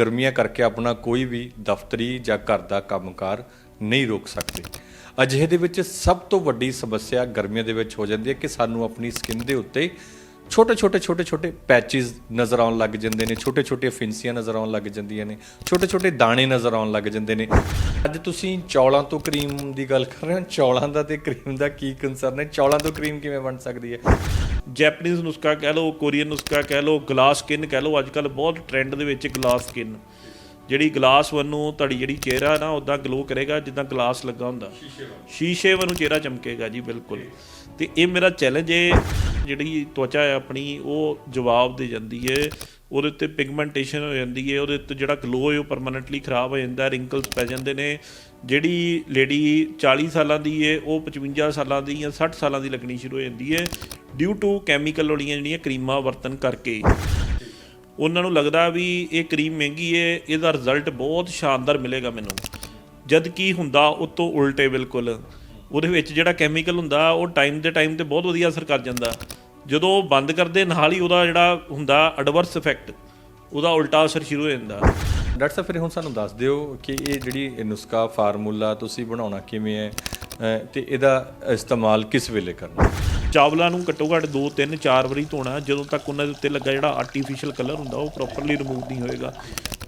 ਗਰਮੀਆਂ ਕਰਕੇ ਆਪਣਾ ਕੋਈ ਵੀ ਦਫ਼ਤਰੀ ਜਾਂ ਘਰ ਦਾ ਕੰਮਕਾਰ ਨਹੀਂ ਰੋਕ ਸਕਦੇ। ਅਜਿਹੇ ਦੇ ਵਿੱਚ ਸਭ ਤੋਂ ਵੱਡੀ ਸਮੱਸਿਆ ਗਰਮੀਆਂ ਦੇ ਵਿੱਚ ਹੋ ਜਾਂਦੀ ਹੈ ਕਿ ਸਾਨੂੰ ਆਪਣੀ ਸਕਿਨ ਦੇ ਉੱਤੇ ਛੋਟੇ ਛੋਟੇ ਛੋਟੇ ਛੋਟੇ ਪੈਚਸ ਨਜ਼ਰ ਆਉਣ ਲੱਗ ਜਾਂਦੇ ਨੇ, ਛੋਟੇ ਛੋਟੇ ਫਿੰਸੀਆਂ ਨਜ਼ਰ ਆਉਣ ਲੱਗ ਜਾਂਦੀਆਂ ਨੇ, ਛੋਟੇ ਛੋਟੇ ਦਾਣੇ ਨਜ਼ਰ ਆਉਣ ਲੱਗ ਜਾਂਦੇ ਨੇ। ਅੱਜ ਤੁਸੀਂ ਚੌਲਾਂ ਤੋਂ ਕਰੀਮ ਦੀ ਗੱਲ ਕਰ ਰਹੇ ਹੋ। ਚੌਲਾਂ ਦਾ ਤੇ ਕਰੀਮ ਦਾ ਕੀ ਕੰਸਰਨ ਹੈ? ਚੌਲਾਂ ਤੋਂ ਕਰੀਮ ਕਿਵੇਂ ਬਣ ਸਕਦੀ ਹੈ? ਜੈਪਨੀਜ਼ ਨੁਸਖਾ ਕਹਿ ਲਓ ਕੋਰੀਅਨ ਨੁਸਖਾ ਕਹਿ ਲਓ ਗਲਾਸ ਸਕਿਨ ਕਹਿ ਲਓ ਅੱਜ ਕੱਲ ਬਹੁਤ ਟ੍ਰੈਂਡ ਦੇ ਵਿੱਚ ਗਲਾਸ ਸਕਿਨ ਜਿਹੜੀ ਗਲਾਸ ਵਾਂਗੂ ਤੁਹਾਡੀ ਜਿਹੜੀ ਚਿਹਰਾ ਨਾ ਉਦਾਂ ਗਲੋ ਕਰੇਗਾ ਜਿੱਦਾਂ ਗਲਾਸ ਲੱਗਾ ਹੁੰਦਾ। ਸ਼ੀਸ਼ੇ ਵਾਂਗੂ ਚਿਹਰਾ ਚਮਕੇਗਾ ਜੀ ਬਿਲਕੁਲ। ਤੇ ਇਹ ਮੇਰਾ ਚੈਲੰਜ ਹੈ, ਜਿਹੜੀ ਤਵਚਾ ਹੈ ਆਪਣੀ, ਉਹ ਜਵਾਬ ਦੇ ਜਾਂਦੀ ਹੈ। ਉਹਦੇ ਉੱਤੇ ਪਿਗਮੈਂਟੇਸ਼ਨ ਹੋ ਜਾਂਦੀ ਹੈ, ਉਹਦੇ ਉੱਤੇ ਜਿਹੜਾ ਗਲੋ ਹੈ ਉਹ ਪਰਮਨੈਂਟਲੀ ਖਰਾਬ ਹੋ ਜਾਂਦਾ ਰਿੰਕਲਸ ਪੈ ਜਾਂਦੇ ਨੇ। ਜਿਹੜੀ ਲੇਡੀ 40 ਸਾਲਾਂ ਦੀ ਹੈ, ਉਹ 55 ਸਾਲਾਂ ਦੀ ਜਾਂ 60 ਸਾਲਾਂ ਦੀ ਲੱਗਣੀ ਸ਼ੁਰੂ ਹੋ ਜਾਂਦੀ ਹੈ ਡਿਊ ਟੂ ਕੈਮੀਕਲ ਵਾਲੀਆਂ ਜਿਹੜੀਆਂ ਕਰੀਮਾਂ ਵਰਤਨ ਕਰਕੇ। ਉਹਨਾਂ ਨੂੰ ਲੱਗਦਾ ਵੀ ਇਹ ਕਰੀਮ ਮਹਿੰਗੀ ਹੈ, ਇਹਦਾ ਰਿਜ਼ਲਟ ਬਹੁਤ ਸ਼ਾਨਦਾਰ ਮਿਲੇਗਾ ਮੈਨੂੰ। ਜਦ ਕੀ ਹੁੰਦਾ, ਉਹ ਤੋਂ ਉਲਟੇ ਬਿਲਕੁਲ। ਉਹਦੇ ਵਿੱਚ ਜਿਹੜਾ ਕੈਮੀਕਲ ਹੁੰਦਾ ਉਹ ਟਾਈਮ ਦੇ ਟਾਈਮ ਤੇ ਬਹੁਤ ਵਧੀਆ ਅਸਰ ਕਰ ਜਾਂਦਾ। ਜਦੋਂ ਉਹ ਬੰਦ ਕਰਦੇ ਨਾਲ ਹੀ ਉਹਦਾ ਜਿਹੜਾ ਹੁੰਦਾ ਐਡਵਰਸ ਇਫੈਕਟ ਉਹਦਾ ਉਲਟਾ ਅਸਰ ਸ਼ੁਰੂ ਹੋ ਜਾਂਦਾ। ਡਾਕਟਰ ਸਾਹਿਬ ਫਿਰ ਹੁਣ ਸਾਨੂੰ ਦੱਸ ਦਿਓ ਕਿ ਇਹ ਜਿਹੜੀ ਨੁਸਖਾ ਫਾਰਮੂਲਾ ਤੁਸੀਂ ਬਣਾਉਣਾ ਕਿਵੇਂ ਹੈ ਤੇ ਇਹਦਾ ਇਸਤੇਮਾਲ ਕਿਸ ਵੇਲੇ ਕਰਨਾ? ਚਾਵਲਾਂ ਨੂੰ ਘੱਟੋ ਘੱਟ 2 3 4 ਵਾਰੀ ਧੋਣਾ। ਜਦੋਂ ਤੱਕ ਉਹਨਾਂ ਦੇ ਉੱਤੇ ਲੱਗਾ ਜਿਹੜਾ ਆਰਟੀਫੀਸ਼ੀਅਲ ਕਲਰ ਹੁੰਦਾ ਉਹ ਪ੍ਰੋਪਰਲੀ ਰਿਮੂਵ ਨਹੀਂ ਹੋਏਗਾ।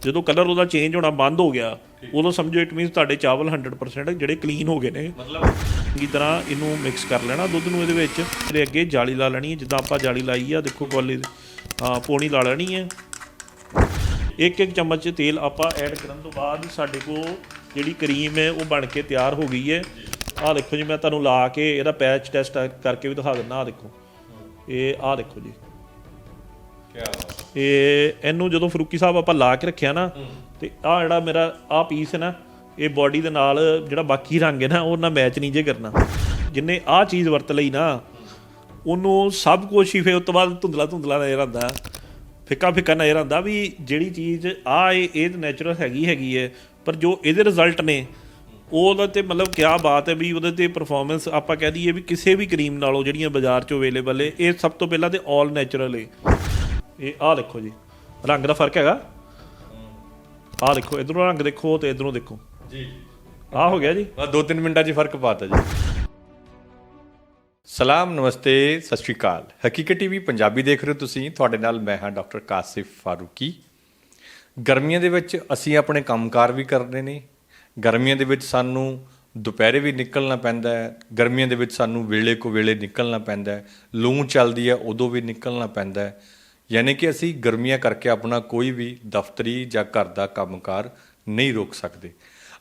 ਜਦੋਂ ਕਲਰ ਉਹਦਾ ਚੇਂਜ ਹੋਣਾ ਬੰਦ ਹੋ ਗਿਆ ਉਦੋਂ ਸਮਝੋ ਇਟ ਮੀਨਸ ਤੁਹਾਡੇ ਚਾਵਲ 100% ਜਿਹੜੇ ਕਲੀਨ ਹੋ ਗਏ ਨੇ। ਮਤਲਬ ਚੰਗੀ ਤਰ੍ਹਾਂ ਇਹਨੂੰ ਮਿਕਸ ਕਰ ਲੈਣਾ ਦੁੱਧ ਨੂੰ ਇਹਦੇ ਵਿੱਚ। ਇਹਦੇ ਅੱਗੇ ਜਾਲੀ ਲਾ ਲੈਣੀ ਹੈ ਜਿੱਦਾਂ ਆਪਾਂ ਜਾਲੀ ਲਾਈ ਆ ਦੇਖੋ ਕੋਲੀ ਹਾਂ ਪੋਣੀ ਲਾ ਲੈਣੀ ਹੈ। ਇੱਕ ਇੱਕ ਚਮਚ ਤੇਲ ਆਪਾਂ ਐਡ ਕਰਨ ਤੋਂ ਬਾਅਦ ਸਾਡੇ ਕੋਲ ਜਿਹੜੀ ਕਰੀਮ ਹੈ ਉਹ ਬਣ ਕੇ ਤਿਆਰ ਹੋ ਗਈ ਹੈ। ਆਹ ਦੇਖੋ ਜੀ ਮੈਂ ਤੁਹਾਨੂੰ ਲਾ ਕੇ ਇਹਦਾ ਪੈਚ ਟੈਸਟ ਕਰਕੇ ਵੀ ਦਿਖਾ ਦਿੰਦਾ ਆਹ ਦੇਖੋ। ਇਹ ਆਹ ਦੇਖੋ ਜੀ। ਇਹ ਇਹਨੂੰ ਜਦੋਂ ਫਰੂਕੀ ਸਾਹਿਬ ਆਪਾਂ ਲਾ ਕੇ ਰੱਖਿਆ ਨਾ ਤੇ ਆਹ ਜਿਹੜਾ ਮੇਰਾ ਆਹ ਪੀਸ ਹੈ ਨਾ ਇਹ ਬਾਡੀ ਦੇ ਨਾਲ ਜਿਹੜਾ ਬਾਕੀ ਰੰਗ ਹੈ ਨਾ ਉਹ ਨਾਲ ਮੈਚ ਨਹੀਂ ਜੇ ਕਰਨਾ। ਜਿੰਨੇ ਆਹ ਚੀਜ਼ ਵਰਤ ਲਈ ਨਾ ਉਹਨੂੰ ਸਭ ਕੁਝ ਹੀ ਫਿਰ ਉਸ ਤੋਂ ਬਾਅਦ ਧੁੰਦਲਾ ਧੁੰਦਲਾ ਨਜ਼ਰ ਆਉਂਦਾ ਫਿੱਕਾ ਫਿੱਕਾ ਨਜ਼ਰ ਆਉਂਦਾ ਵੀ ਜਿਹੜੀ ਚੀਜ਼ ਆ ਇਹ ਇਹ ਨੈਚੁਰਲ ਹੈਗੀ ਹੈਗੀ ਹੈ ਪਰ ਜੋ ਇਹਦੇ ਰਿਜ਼ਲਟ ਨੇ ਉਹਦਾ ਤੇ ਮਤਲਬ ਕਿਆ ਬਾਤ ਹੈ ਵੀ ਉਹਦੇ ਤੇ ਪਰਫਾਰਮੈਂਸ ਆਪਾਂ ਕਹਿ ਦਈਏ ਵੀ ਕਿਸੇ ਵੀ ਕਰੀਮ ਨਾਲੋਂ ਜਿਹੜੀਆਂ ਬਾਜ਼ਾਰ 'ਚ ਅਵੇਲੇਬਲ ਹੈ ਇਹ ਸਭ ਤੋਂ ਪਹਿਲਾਂ ਤੇ 올 ਨੈਚੁਰਲ ਹੈ। ਇਹ ਆਹ ਦੇਖੋ ਜੀ ਰੰਗ ਦਾ ਫ਼ਰਕ ਹੈਗਾ। ਆਹ ਦੇਖੋ ਇਧਰੋਂ ਰੰਗ ਦੇਖੋ ਤੇ ਇਧਰੋਂ ਦੇਖੋ। ਜੀ। ਆਹ ਹੋ ਗਿਆ ਜੀ। ਆ ਦੋ ਤਿੰਨ ਮਿੰਟਾਂ 'ਚ ਹੀ ਫ਼ਰਕ ਪਾਤਾ ਜੀ। ਸਲਾਮ ਨਮਸਤੇ ਸਤਿ ਸ਼੍ਰੀ ਅਕਾਲ। ਹਕੀਕਤ ਟੀਵੀ ਪੰਜਾਬੀ ਦੇਖ ਰਹੇ ਹੋ ਤੁਸੀਂ। ਤੁਹਾਡੇ ਨਾਲ ਮੈਂ ਹਾਂ ਡਾਕਟਰ ਕਾਸਿਫ ਫਾਰੂਕੀ। ਗਰਮੀਆਂ ਦੇ ਵਿੱਚ ਅਸੀਂ ਆਪਣੇ ਕੰਮਕਾਰ ਵੀ ਕਰਦੇ ਨੇ। ਗਰਮੀਆਂ ਦੇ ਵਿੱਚ ਸਾਨੂੰ ਦੁਪਹਿਰੇ ਵੀ ਨਿਕਲਣਾ ਪੈਂਦਾ ਹੈ। ਗਰਮੀਆਂ ਦੇ ਵਿੱਚ ਸਾਨੂੰ ਵੇਲੇ ਕੋ ਵੇਲੇ ਨਿਕਲਣਾ ਪੈਂਦਾ ਹੈ। ਲੂ ਚੱਲਦੀ ਹੈ ਉਦੋਂ ਵੀ ਨਿਕਲਣਾ ਪੈਂਦਾ ਹੈ। ਯਾਨੀ ਕਿ ਅਸੀਂ ਗਰਮੀਆਂ ਕਰਕੇ ਆਪਣਾ ਕੋਈ ਵੀ ਦਫ਼ਤਰੀ ਜਾਂ ਘਰ ਦਾ ਕੰਮਕਾਰ ਨਹੀਂ ਰੋਕ ਸਕਦੇ।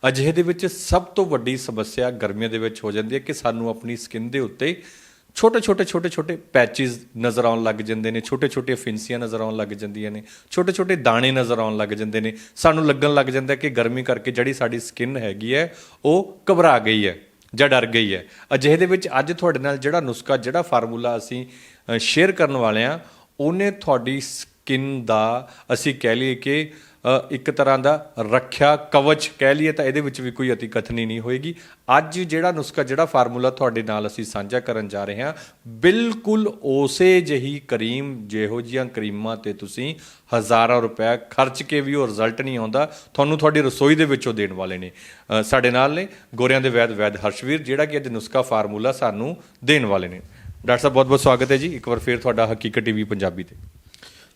ਅਜਿਹੇ ਦੇ ਵਿੱਚ ਸਭ ਤੋਂ ਵੱਡੀ ਸਮੱਸਿਆ ਗਰਮੀਆਂ ਦੇ ਵਿੱਚ ਹੋ ਜਾਂਦੀ ਹੈ ਕਿ ਸਾਨੂੰ ਆਪਣੀ ਸਕਿਨ ਦੇ ਉੱਤੇ ਛੋਟੇ ਛੋਟੇ ਛੋਟੇ ਛੋਟੇ ਪੈਚਸ ਨਜ਼ਰ ਆਉਣ ਲੱਗ ਜਾਂਦੇ ਨੇ, ਛੋਟੇ ਛੋਟੇ ਫਿੰਸੀਆਂ ਨਜ਼ਰ ਆਉਣ ਲੱਗ ਜਾਂਦੀਆਂ ਨੇ, ਛੋਟੇ ਛੋਟੇ ਦਾਣੇ ਨਜ਼ਰ ਆਉਣ ਲੱਗ ਜਾਂਦੇ ਨੇ। ਸਾਨੂੰ ਲੱਗਣ ਲੱਗ ਜਾਂਦਾ ਕਿ ਗਰਮੀ ਕਰਕੇ ਜਿਹੜੀ ਸਾਡੀ ਸਕਿਨ ਹੈਗੀ ਹੈ, ਉਹ ਘਬਰਾ ਗਈ ਹੈ ਜਾਂ ਡਰ ਗਈ ਹੈ। ਅਜਿਹੇ ਦੇ ਵਿੱਚ ਅੱਜ ਤੁਹਾਡੇ ਨਾਲ ਜਿਹੜਾ ਨੁਸਖਾ, ਜਿਹੜਾ ਫਾਰਮੂਲਾ ਅਸੀਂ ਸ਼ੇਅਰ ਕਰਨ ਵਾਲੇ ਆ ਉਹਨੇ ਤੁਹਾਡੀ ਸਕਿਨ ਦਾ ਅਸੀਂ ਕਹਿ ਲਈਏ ਕਿ ਇੱਕ ਤਰ੍ਹਾਂ ਦਾ ਰੱਖਿਆ ਕਵਚ ਕਹਿ ਲਈਏ ਤਾਂ ਇਹਦੇ ਵਿੱਚ ਵੀ ਕੋਈ ਅਤੀ ਕਥਨੀ ਨਹੀਂ ਹੋਏਗੀ। ਅੱਜ ਜਿਹੜਾ ਨੁਸਖਾ, ਜਿਹੜਾ ਫਾਰਮੂਲਾ ਤੁਹਾਡੇ ਨਾਲ ਅਸੀਂ ਸਾਂਝਾ ਕਰਨ ਜਾ ਰਹੇ ਹਾਂ, ਬਿਲਕੁਲ ਉਸੇ ਜਹੀ ਕਰੀਮ, ਜਿਹੋ ਜੀਆਂ ਕਰੀਮਾਂ ਤੇ ਤੁਸੀਂ ਹਜ਼ਾਰਾਂ ਰੁਪਏ ਖਰਚ ਕੇ ਵੀ ਉਹ ਰਿਜ਼ਲਟ ਨਹੀਂ ਆਉਂਦਾ, ਤੁਹਾਨੂੰ ਤੁਹਾਡੀ ਰਸੋਈ ਦੇ ਵਿੱਚੋਂ ਦੇਣ ਵਾਲੇ ਨੇ। ਸਾਡੇ ਨਾਲ ਨੇ ਗੋਰਿਆਂ ਦੇ ਵੈਦ ਵੈਦ ਹਰਸ਼ਵੀਰ, ਜਿਹੜਾ ਕਿ ਅੱਜ ਨੁਸਖਾ ਫਾਰਮੂਲਾ ਸਾਨੂੰ ਦੇਣ ਵਾਲੇ ਨੇ। ਡਾਕਟਰ ਸਾਹਿਬ ਬਹੁਤ ਬਹੁਤ ਸਵਾਗਤ ਹੈ ਜੀ। ਇੱਕ ਵਾਰ ਫੇਰ ਤੁਹਾਡਾ ਹਕੀਕਤ ਟੀਵੀ ਪੰਜਾਬੀ ਤੇ।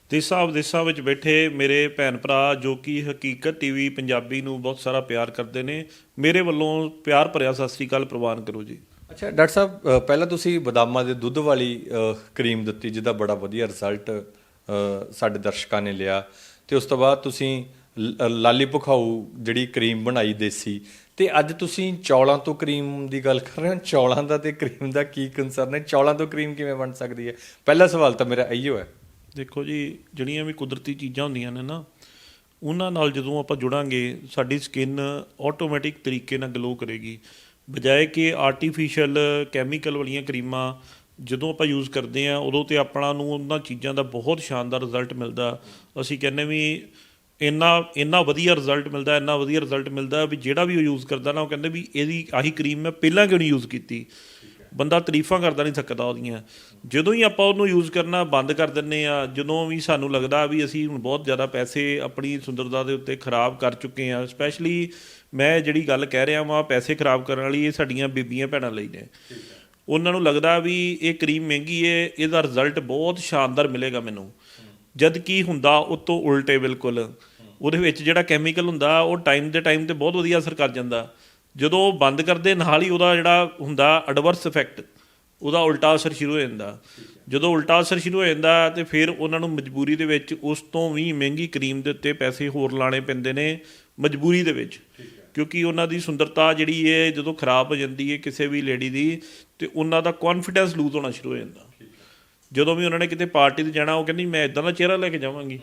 ਦੇਸਾਂ ਵਿਦੇਸਾਂ ਵਿੱਚ ਬੈਠੇ ਮੇਰੇ ਭੈਣ ਭਰਾ ਜੋ ਕਿ ਹਕੀਕਤ ਟੀਵੀ ਪੰਜਾਬੀ ਨੂੰ ਬਹੁਤ ਸਾਰਾ ਪਿਆਰ ਕਰਦੇ ਨੇ ਮੇਰੇ ਵੱਲੋਂ ਪਿਆਰ ਭਰਿਆ ਸਤਿ ਸ੍ਰੀ ਅਕਾਲ ਪ੍ਰਵਾਨ ਕਰੋ ਜੀ। ਅੱਛਾ ਡਾਕਟਰ ਸਾਹਿਬ ਪਹਿਲਾਂ ਤੁਸੀਂ ਬਦਾਮਾਂ ਦੇ ਦੁੱਧ ਵਾਲੀ ਕਰੀਮ ਦਿੱਤੀ ਜਿਹਦਾ ਬੜਾ ਵਧੀਆ ਰਿਜ਼ਲਟ ਸਾਡੇ ਦਰਸ਼ਕਾਂ ਨੇ ਲਿਆ। ਤੇ ਉਸ ਤੋਂ ਬਾਅਦ ਤੁਸੀਂ ਲਾਲੀ ਭੁਖਾਊ ਜਿਹੜੀ ਕਰੀਮ ਬਣਾਈ ਦੇਸੀ। ਤੇ ਅੱਜ ਤੁਸੀਂ ਚੌਲਾਂ ਤੋਂ ਕਰੀਮ ਦੀ ਗੱਲ ਕਰ ਰਹੇ ਹੋ। ਚੌਲਾਂ ਦਾ ਤੇ ਕਰੀਮ ਦਾ ਕੀ ਕੰਸਰਨ ਹੈ? ਚੌਲਾਂ ਤੋਂ ਕਰੀਮ ਕਿਵੇਂ ਬਣ ਸਕਦੀ ਹੈ? ਪਹਿਲਾ ਸਵਾਲ ਤਾਂ ਮੇਰਾ ਇਹੀਓ ਹੈ ਦੇਖੋ ਜੀ, ਜਿਹੜੀਆਂ ਵੀ ਕੁਦਰਤੀ ਚੀਜ਼ਾਂ ਹੁੰਦੀਆਂ ਨੇ ਨਾ, ਉਹਨਾਂ ਨਾਲ ਜਦੋਂ ਆਪਾਂ ਜੁੜਾਂਗੇ, ਸਾਡੀ ਸਕਿਨ ਆਟੋਮੈਟਿਕ ਤਰੀਕੇ ਨਾਲ ਗਲੋ ਕਰੇਗੀ। ਬਜਾਏ ਕਿ ਆਰਟੀਫੀਸ਼ੀਅਲ ਕੈਮੀਕਲ ਵਾਲੀਆਂ ਕਰੀਮਾਂ ਜਦੋਂ ਆਪਾਂ ਯੂਜ਼ ਕਰਦੇ ਆ ਉਦੋਂ ਤੇ ਆਪਣਾ ਨੂੰ ਉਹਨਾਂ ਚੀਜ਼ਾਂ ਦਾ ਬਹੁਤ ਸ਼ਾਨਦਾਰ ਰਿਜ਼ਲਟ ਮਿਲਦਾ। ਅਸੀਂ ਕਹਿੰਦੇ ਵੀ ਇੰਨਾ ਇੰਨਾ ਵਧੀਆ ਰਿਜ਼ਲਟ ਮਿਲਦਾ, ਇੰਨਾ ਵਧੀਆ ਰਿਜ਼ਲਟ ਮਿਲਦਾ ਵੀ ਜਿਹੜਾ ਵੀ ਉਹ ਯੂਜ਼ ਕਰਦਾ ਨਾ, ਉਹ ਕਹਿੰਦੇ ਵੀ ਇਹਦੀ ਆਹੀ ਕਰੀਮ ਮੈਂ ਪਹਿਲਾਂ ਕਿਉਂ ਨਹੀਂ ਯੂਜ਼ ਕੀਤੀ? ਬੰਦਾ ਤਾਰੀਫਾਂ ਕਰਦਾ ਨਹੀਂ ਥੱਕਦਾ ਉਹਦੀਆਂ। ਜਦੋਂ ਹੀ ਆਪਾਂ ਉਹਨੂੰ ਯੂਜ਼ ਕਰਨਾ ਬੰਦ ਕਰ ਦਿੰਨੇ ਆ ਜਦੋਂ ਵੀ ਸਾਨੂੰ ਲੱਗਦਾ ਵੀ ਅਸੀਂ ਹੁਣ ਬਹੁਤ ਜ਼ਿਆਦਾ ਪੈਸੇ ਆਪਣੀ ਸੁੰਦਰਤਾ ਦੇ ਉੱਤੇ ਖਰਾਬ ਕਰ ਚੁੱਕੇ ਆ ਸਪੈਸ਼ਲੀ ਮੈਂ ਜਿਹੜੀ ਗੱਲ ਕਹਿ ਰਿਹਾ ਵਾਂ, ਪੈਸੇ ਖਰਾਬ ਕਰਨ ਵਾਲੀ, ਇਹ ਸਾਡੀਆਂ ਬੀਬੀਆਂ ਭੈਣਾਂ ਲਈ ਨੇ। ਉਹਨਾਂ ਨੂੰ ਲੱਗਦਾ ਵੀ ਇਹ ਕਰੀਮ ਮਹਿੰਗੀ ਹੈ ਇਹਦਾ ਰਿਜ਼ਲਟ ਬਹੁਤ ਸ਼ਾਨਦਾਰ ਮਿਲੇਗਾ ਮੈਨੂੰ। ਜਦ ਕੀ ਹੁੰਦਾ ਉਤੋਂ ਉਲਟੇ ਬਿਲਕੁਲ। ਉਹਦੇ ਵਿੱਚ ਜਿਹੜਾ ਕੈਮੀਕਲ ਹੁੰਦਾ, ਉਹ ਟਾਈਮ ਦੇ ਟਾਈਮ ਤੇ ਬਹੁਤ ਵਧੀਆ ਅਸਰ ਕਰ ਜਾਂਦਾ। ਜਦੋਂ ਉਹ ਬੰਦ ਕਰਦੇ, ਨਾਲ ਹੀ ਉਹਦਾ ਜਿਹੜਾ ਹੁੰਦਾ ਐਡਵਰਸ ਇਫੈਕਟ ਉਹਦਾ ਉਲਟਾ ਅਸਰ ਸ਼ੁਰੂ ਹੋ ਜਾਂਦਾ। ਜਦੋਂ ਉਲਟਾ ਅਸਰ ਸ਼ੁਰੂ ਹੋ ਜਾਂਦਾ ਤੇ ਫਿਰ ਉਹਨਾਂ ਨੂੰ ਮਜਬੂਰੀ ਦੇ ਵਿੱਚ ਉਸ ਤੋਂ ਵੀ ਮਹਿੰਗੀ ਕਰੀਮ ਦੇ ਉੱਤੇ ਪੈਸੇ ਹੋਰ ਲਾਣੇ ਪੈਂਦੇ ਨੇ ਮਜਬੂਰੀ ਦੇ ਵਿੱਚ। ਕਿਉਂਕਿ ਉਹਨਾਂ ਦੀ ਸੁੰਦਰਤਾ ਜਿਹੜੀ ਹੈ ਜਦੋਂ ਖਰਾਬ ਹੋ ਜਾਂਦੀ ਹੈ ਕਿਸੇ ਵੀ ਲੇਡੀ ਦੀ, ਤੇ ਉਹਨਾਂ ਦਾ ਕੌਨਫੀਡੈਂਸ ਲੂਜ਼ ਹੋਣਾ ਸ਼ੁਰੂ ਹੋ ਜਾਂਦਾ। ਜਦੋਂ ਵੀ ਉਹਨਾਂ ਨੇ ਕਿਤੇ ਪਾਰਟੀ ਤੇ ਜਾਣਾ, ਉਹ ਕਹਿੰਦੀ, ਮੈਂ ਇਦਾਂ ਦਾ ਚਿਹਰਾ ਲੈ ਕੇ ਜਾਵਾਂਗੀ।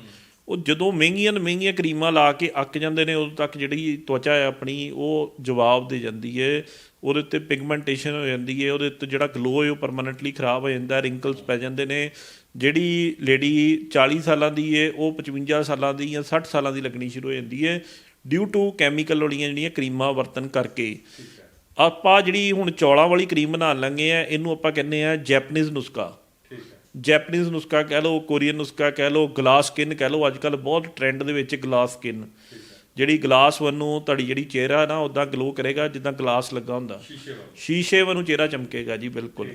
ਉਹ ਜਦੋਂ ਮਹਿੰਗੀਆਂ ਮਹਿੰਗੀਆਂ ਕਰੀਮਾਂ ਲਾ ਕੇ ਅੱਕ ਜਾਂਦੇ ਨੇ ਉਦੋਂ ਤੱਕ ਜਿਹੜੀ ਤਵਚਾ ਹੈ ਆਪਣੀ ਉਹ ਜਵਾਬ ਦੇ ਜਾਂਦੀ ਹੈ। ਉਹਦੇ ਉੱਤੇ ਪਿਗਮੈਂਟੇਸ਼ਨ ਹੋ ਜਾਂਦੀ ਹੈ। ਉਹਦੇ ਉੱਤੇ ਜਿਹੜਾ ਗਲੋ ਹੈ ਉਹ ਪਰਮਨੈਂਟਲੀ ਖਰਾਬ ਹੋ ਜਾਂਦਾ ਰਿੰਕਲਸ ਪੈ ਜਾਂਦੇ ਨੇ। ਜਿਹੜੀ ਲੇਡੀ 40 ਸਾਲਾਂ ਦੀ ਹੈ ਉਹ 55 ਸਾਲਾਂ ਦੀ ਜਾਂ 60 ਸਾਲਾਂ ਦੀ ਲੱਗਣੀ ਸ਼ੁਰੂ ਹੋ ਜਾਂਦੀ ਹੈ। ਡਿਊ ਟੂ ਕੈਮੀਕਲ ਵਾਲੀਆਂ ਜਿਹੜੀਆਂ ਕਰੀਮਾਂ ਵਰਤਨ ਕਰਕੇ। ਆਪਾਂ ਜਿਹੜੀ ਹੁਣ ਚੌਲਾਂ ਵਾਲੀ ਕਰੀਮ ਬਣਾਉਣ ਲੱਗੇ ਆ ਇਹਨੂੰ ਆਪਾਂ ਕਹਿੰਦੇ ਆ ਜੈਪਨੀਜ਼ ਨੁਸਖਾ। ਜੈਪਨੀਜ਼ ਨੁਸਖਾ ਕਹਿ ਲਓ ਕੋਰੀਅਨ ਨੁਸਖਾ ਕਹਿ ਲਓ ਗਲਾਸ ਸਕਿਨ ਕਹਿ ਲਓ ਅੱਜ ਕੱਲ ਬਹੁਤ ਟ੍ਰੈਂਡ ਦੇ ਵਿੱਚ ਗਲਾਸ ਸਕਿਨ ਜਿਹੜੀ ਗਲਾਸ ਵਾਂਗੂ ਤੁਹਾਡੀ ਜਿਹੜੀ ਚਿਹਰਾ ਨਾ ਉਦਾਂ ਗਲੋ ਕਰੇਗਾ ਜਿੱਦਾਂ ਗਲਾਸ ਲੱਗਾ ਹੁੰਦਾ। ਸ਼ੀਸ਼ੇ ਵਾਂਗੂ ਚਿਹਰਾ ਚਮਕੇਗਾ ਜੀ ਬਿਲਕੁਲ।